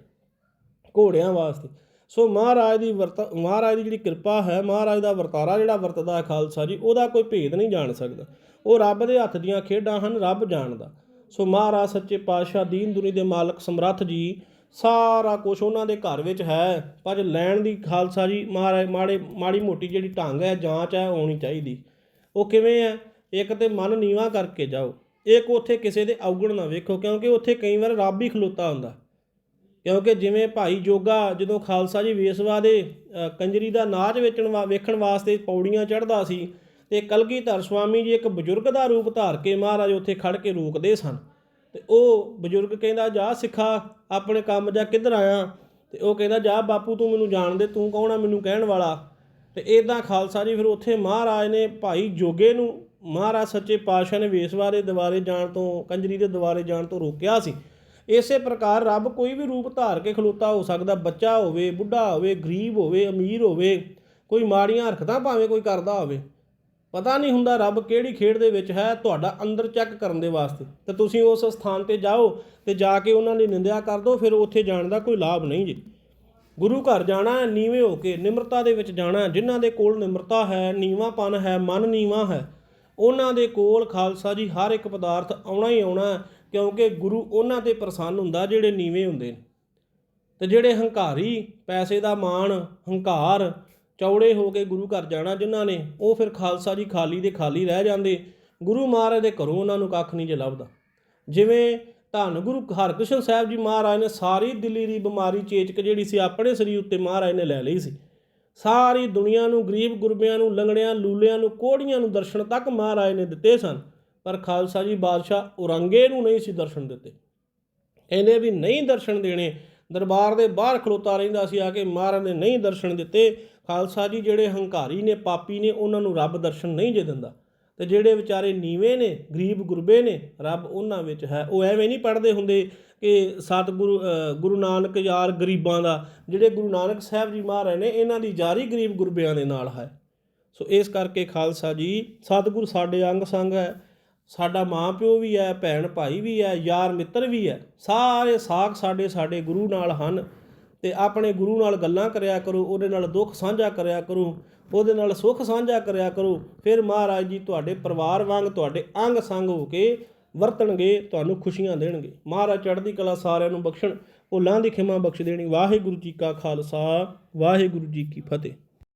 ਘੋੜਿਆਂ ਵਾਸਤੇ। ਸੋ ਮਹਾਰਾਜ ਦੀ ਵਰਤ, ਮਹਾਰਾਜ ਦੀ ਜਿਹੜੀ ਕਿਰਪਾ ਹੈ, ਮਹਾਰਾਜ ਦਾ ਵਰਤਾਰਾ ਜਿਹੜਾ ਵਰਤਦਾ ਹੈ ਖਾਲਸਾ ਜੀ, ਉਹਦਾ ਕੋਈ ਭੇਦ ਨਹੀਂ ਜਾਣ ਸਕਦਾ। ਉਹ ਰੱਬ ਦੇ ਹੱਥ ਦੀਆਂ ਖੇਡਾਂ ਹਨ, ਰੱਬ ਜਾਣਦਾ। ਸੋ ਮਹਾਰਾਜ ਸੱਚੇ ਪਾਤਸ਼ਾਹ ਦੀਨ ਦੁਨੀ ਦੇ ਮਾਲਕ ਸਮਰੱਥ ਜੀ ਸਾਰਾ ਕੁਝ ਉਹਨਾਂ ਦੇ ਘਰ ਵਿੱਚ ਹੈ, ਪਰ ਲੈਣ ਦੀ ਖਾਲਸਾ ਜੀ ਮਹਾਰਾਜ ਮਾੜੇ, ਮਾੜੀ ਮੋਟੀ ਜਿਹੜੀ ਢੰਗ ਹੈ, ਜਾਂਚ ਹੈ ਹੋਣੀ ਚਾਹੀਦੀ। ਉਹ ਕਿਵੇਂ ਹੈ? ਇੱਕ ਤੇ ਮਨ ਨੀਵਾ ਕਰਕੇ ਜਾਓ। ਇੱਕ ਉੱਥੇ ਕਿਸੇ ਦੇ ਔਗਣ ਨਾ ਵੇਖੋ, ਕਿਉਂਕਿ ਉੱਥੇ ਕਈ ਵਾਰ ਰੱਬ ਹੀ ਖਲੋਤਾ ਹੁੰਦਾ। ਕਿਉਂਕਿ ਜਿਵੇਂ ਭਾਈ ਜੋਗਾ ਜਦੋਂ ਖਾਲਸਾ ਜੀ ਵੇਸਵਾ ਦੇ ਕੰਜਰੀ ਦਾ ਨਾਚ ਵੇਚਣ ਵਾ, ਵੇਖਣ ਵਾਸਤੇ ਪੌੜੀਆਂ ਚੜ੍ਹਦਾ ਸੀ, ਤੇ ਕਲਗੀਧਰ ਸਵਾਮੀ ਜੀ ਇੱਕ ਬਜ਼ੁਰਗ ਦਾ ਰੂਪ ਧਾਰ ਕੇ ਮਹਾਰਾਜ ਉੱਥੇ ਖੜ ਕੇ ਰੋਕਦੇ ਸਨ। ਤੇ ਉਹ ਬਜ਼ੁਰਗ ਕਹਿੰਦਾ, ਜਾ ਸਿੱਖਾ, ਆਪਣੇ ਕੰਮ ਜਾ ਕਿੱਧਰ ਆਇਆ? ਤੇ ਉਹ ਕਹਿੰਦਾ, ਜਾ ਬਾਪੂ, ਤੂੰ ਮੈਨੂੰ ਜਾਣਦੇ ਤੂੰ ਕੌਣ ਆ ਮੈਨੂੰ ਕਹਿਣ ਵਾਲਾ? ਤੇ ਇਦਾਂ ਖਾਲਸਾ ਜੀ ਫਿਰ ਉੱਥੇ ਮਹਾਰਾਜ ਨੇ ਭਾਈ ਜੋਗੇ ਨੂੰ ਮਹਾਰਾਜ ਸੱਚੇ ਪਾਤਸ਼ਾਹ ਨੇ ਵੇਸਵਾ ਦੇ ਦੁਆਰੇ ਜਾਣ ਤੋਂ, ਕੰਜਰੀ ਦੇ ਦੁਆਰੇ ਜਾਣ ਤੋਂ ਰੋਕਿਆ ਸੀ। ਇਸੇ ਪ੍ਰਕਾਰ ਰੱਬ ਕੋਈ ਵੀ ਰੂਪ ਧਾਰ ਕੇ ਖਲੋਤਾ ਹੋ ਸਕਦਾ, ਬੱਚਾ ਹੋਵੇ, ਬੁੱਢਾ ਹੋਵੇ, ਗਰੀਬ ਹੋਵੇ, ਅਮੀਰ ਹੋਵੇ, ਕੋਈ ਮਾੜੀਆਂ ਹਰਕਤਾਂ ਭਾਵੇਂ ਕੋਈ ਕਰਦਾ ਹੋਵੇ। ਪਤਾ ਨਹੀਂ ਹੁੰਦਾ ਰੱਬ ਕਿਹੜੀ ਖੇਡ ਦੇ ਵਿੱਚ ਹੈ, ਤੁਹਾਡਾ ਅੰਦਰ ਚੈੱਕ ਕਰਨ ਦੇ ਵਾਸਤੇ। ਤੇ ਤੁਸੀਂ ਉਸ ਸਥਾਨ ਤੇ ਜਾਓ ਤੇ ਜਾ ਕੇ ਉਹਨਾਂ ਦੀ ਨਿੰਦਿਆ ਕਰ ਦਿਓ, ਫਿਰ ਉੱਥੇ ਜਾਣ ਦਾ ਕੋਈ ਲਾਭ ਨਹੀਂ ਜੀ। ਗੁਰੂ ਘਰ ਜਾਣਾ ਨੀਵੇਂ ਹੋ ਕੇ ਨਿਮਰਤਾ ਦੇ ਵਿੱਚ ਜਾਣਾ ਹੈ। ਜਿਨ੍ਹਾਂ ਦੇ ਕੋਲ ਨਿਮਰਤਾ ਹੈ, ਨੀਵਾਂਪਨ ਹੈ, ਮਨ ਨੀਵਾਂ ਹੈ, ਉਹਨਾਂ ਦੇ ਕੋਲ ਖਾਲਸਾ ਜੀ ਹਰ ਇੱਕ ਪਦਾਰਥ ਆਉਣਾ ਹੀ ਆਉਣਾ ਕਿਉਂਕਿ ਗੁਰੂ ਉਹਨਾਂ ਤੇ ਪ੍ਰਸੰਨ ਹੁੰਦਾ ਜਿਹੜੇ ਨੀਵੇਂ ਹੁੰਦੇ ਨੇ। ਤੇ ਜਿਹੜੇ ਹੰਕਾਰੀ, ਪੈਸੇ ਦਾ ਮਾਣ, ਹੰਕਾਰ ਚੌੜੇ ਹੋ ਕੇ ਗੁਰੂ ਘਰ ਜਾਣਾ ਜਿਨ੍ਹਾਂ ਨੇ, ਉਹ ਫਿਰ ਖਾਲਸਾ ਜੀ ਖਾਲੀ ਦੇ ਖਾਲੀ ਰਹਿ ਜਾਂਦੇ। ਗੁਰੂ ਮਹਾਰਾਜ ਦੇ ਘਰੋਂ ਉਹਨਾਂ ਨੂੰ ਕੱਖ ਨਹੀਂ ਜੇ ਲੱਭਦਾ। ਜਿਵੇਂ ਧੰਨ ਗੁਰੂ ਹਰਕ੍ਰਿਸ਼ਨ ਸਾਹਿਬ ਜੀ ਮਹਾਰਾਜ ਨੇ ਸਾਰੀ ਦਿੱਲੀ ਦੀ ਬਿਮਾਰੀ ਚੇਚਕ ਜਿਹੜੀ ਸੀ, ਆਪਣੇ ਸਰੀਰ ਉੱਤੇ ਮਹਾਰਾਜ ਨੇ ਲੈ ਲਈ ਸੀ। ਸਾਰੀ ਦੁਨੀਆ ਨੂੰ, ਗਰੀਬ ਗੁਰਬਿਆਂ ਨੂੰ, ਲੰਗੜਿਆਂ, ਲੂਲਿਆਂ ਨੂੰ, ਕੋੜੀਆਂ ਨੂੰ ਦਰਸ਼ਨ ਤੱਕ ਮਹਾਰਾਜ ਨੇ ਦਿੱਤੇ ਸਨ। ਪਰ ਖਾਲਸਾ ਜੀ ਬਾਦਸ਼ਾਹ ਔਰੰਗੇ ਨੂੰ ਨਹੀਂ ਸੀ ਦਰਸ਼ਨ ਦਿੱਤੇ। ਇਹਨੇ ਵੀ ਨਹੀਂ ਦਰਸ਼ਨ ਦੇਣੇ। ਦਰਬਾਰ ਦੇ ਬਾਹਰ ਖਲੋਤਾ ਰਹਿੰਦਾ ਸੀ, ਆ ਕੇ ਮਹਾਰਾਜ ਨੇ ਨਹੀਂ ਦਰਸ਼ਨ ਦਿੱਤੇ। ਖਾਲਸਾ ਜੀ ਜਿਹੜੇ ਹੰਕਾਰੀ ਨੇ, ਪਾਪੀ ਨੇ, ਉਹਨਾਂ ਨੂੰ ਰੱਬ ਦਰਸ਼ਨ ਨਹੀਂ ਜੇ ਦਿੰਦਾ। ਤੇ ਜਿਹੜੇ ਵਿਚਾਰੇ ਨੀਵੇਂ ਨੇ, ਗਰੀਬ ਗੁਰਬੇ ਨੇ, ਰੱਬ ਉਹਨਾਂ ਵਿੱਚ ਹੈ। ਉਹ ਐਵੇਂ ਨਹੀਂ ਪੜਦੇ ਹੁੰਦੇ ਕਿ ਸਤਿਗੁਰੂ ਗੁਰੂ ਨਾਨਕ ਯਾਰ ਗਰੀਬਾਂ ਦਾ, ਜਿਹੜੇ ਗੁਰੂ ਨਾਨਕ ਸਾਹਿਬ ਜੀ ਮਹਾਰਾਜ ਨੇ, ਇਹਨਾਂ ਦੀ ਜਾਰੀ ਗਰੀਬ ਗੁਰਬਿਆਂ ਦੇ ਨਾਲ ਹੈ। ਸੋ ਇਸ ਕਰਕੇ ਖਾਲਸਾ ਜੀ, ਸਤਿਗੁਰ ਸਾਡੇ ਅੰਗ ਸੰਗ ਹੈ। ਸਾਡਾ ਮਾਂ ਪਿਓ ਵੀ ਹੈ ਭੈਣ ਭਾਈ ਵੀ ਹੈ ਯਾਰ ਮਿੱਤਰ ਵੀ ਹੈ। ਸਾਰੇ ਸਾਖ ਸਾਡੇ ਸਾਡੇ ਗੁਰੂ ਨਾਲ ਹਨ। ਤੇ ਆਪਣੇ ਗੁਰੂ ਨਾਲ ਗੱਲਾਂ ਕਰਿਆ ਕਰੋ, ਉਹਦੇ ਨਾਲ ਦੁੱਖ ਸਾਂਝਾ ਕਰਿਆ ਕਰੋ, ਉਹਦੇ ਨਾਲ ਸੁੱਖ ਸਾਂਝਾ ਕਰਿਆ ਕਰੋ, ਫਿਰ ਮਹਾਰਾਜ ਜੀ ਤੁਹਾਡੇ ਪਰਿਵਾਰ ਵਾਂਗ, ਤੁਹਾਡੇ ਅੰਗ ਸੰਗ ਹੋ ਕੇ ਵਰਤਣਗੇ, ਤੁਹਾਨੂੰ ਖੁਸ਼ੀਆਂ ਦੇਣਗੇ। ਮਹਾਰਾਜ ਚੜ੍ਹਦੀ ਕਲਾ ਸਾਰਿਆਂ ਨੂੰ ਬਖਸ਼ਣ, ਭੁੱਲਾਂ ਦੀ ਖਿਮਾ ਬਖਸ਼ ਦੇਣੀ। ਵਾਹਿਗੁਰੂ ਜੀ ਕਾ ਖਾਲਸਾ, ਵਾਹਿਗੁਰੂ ਜੀ ਕੀ ਫਤਿਹ।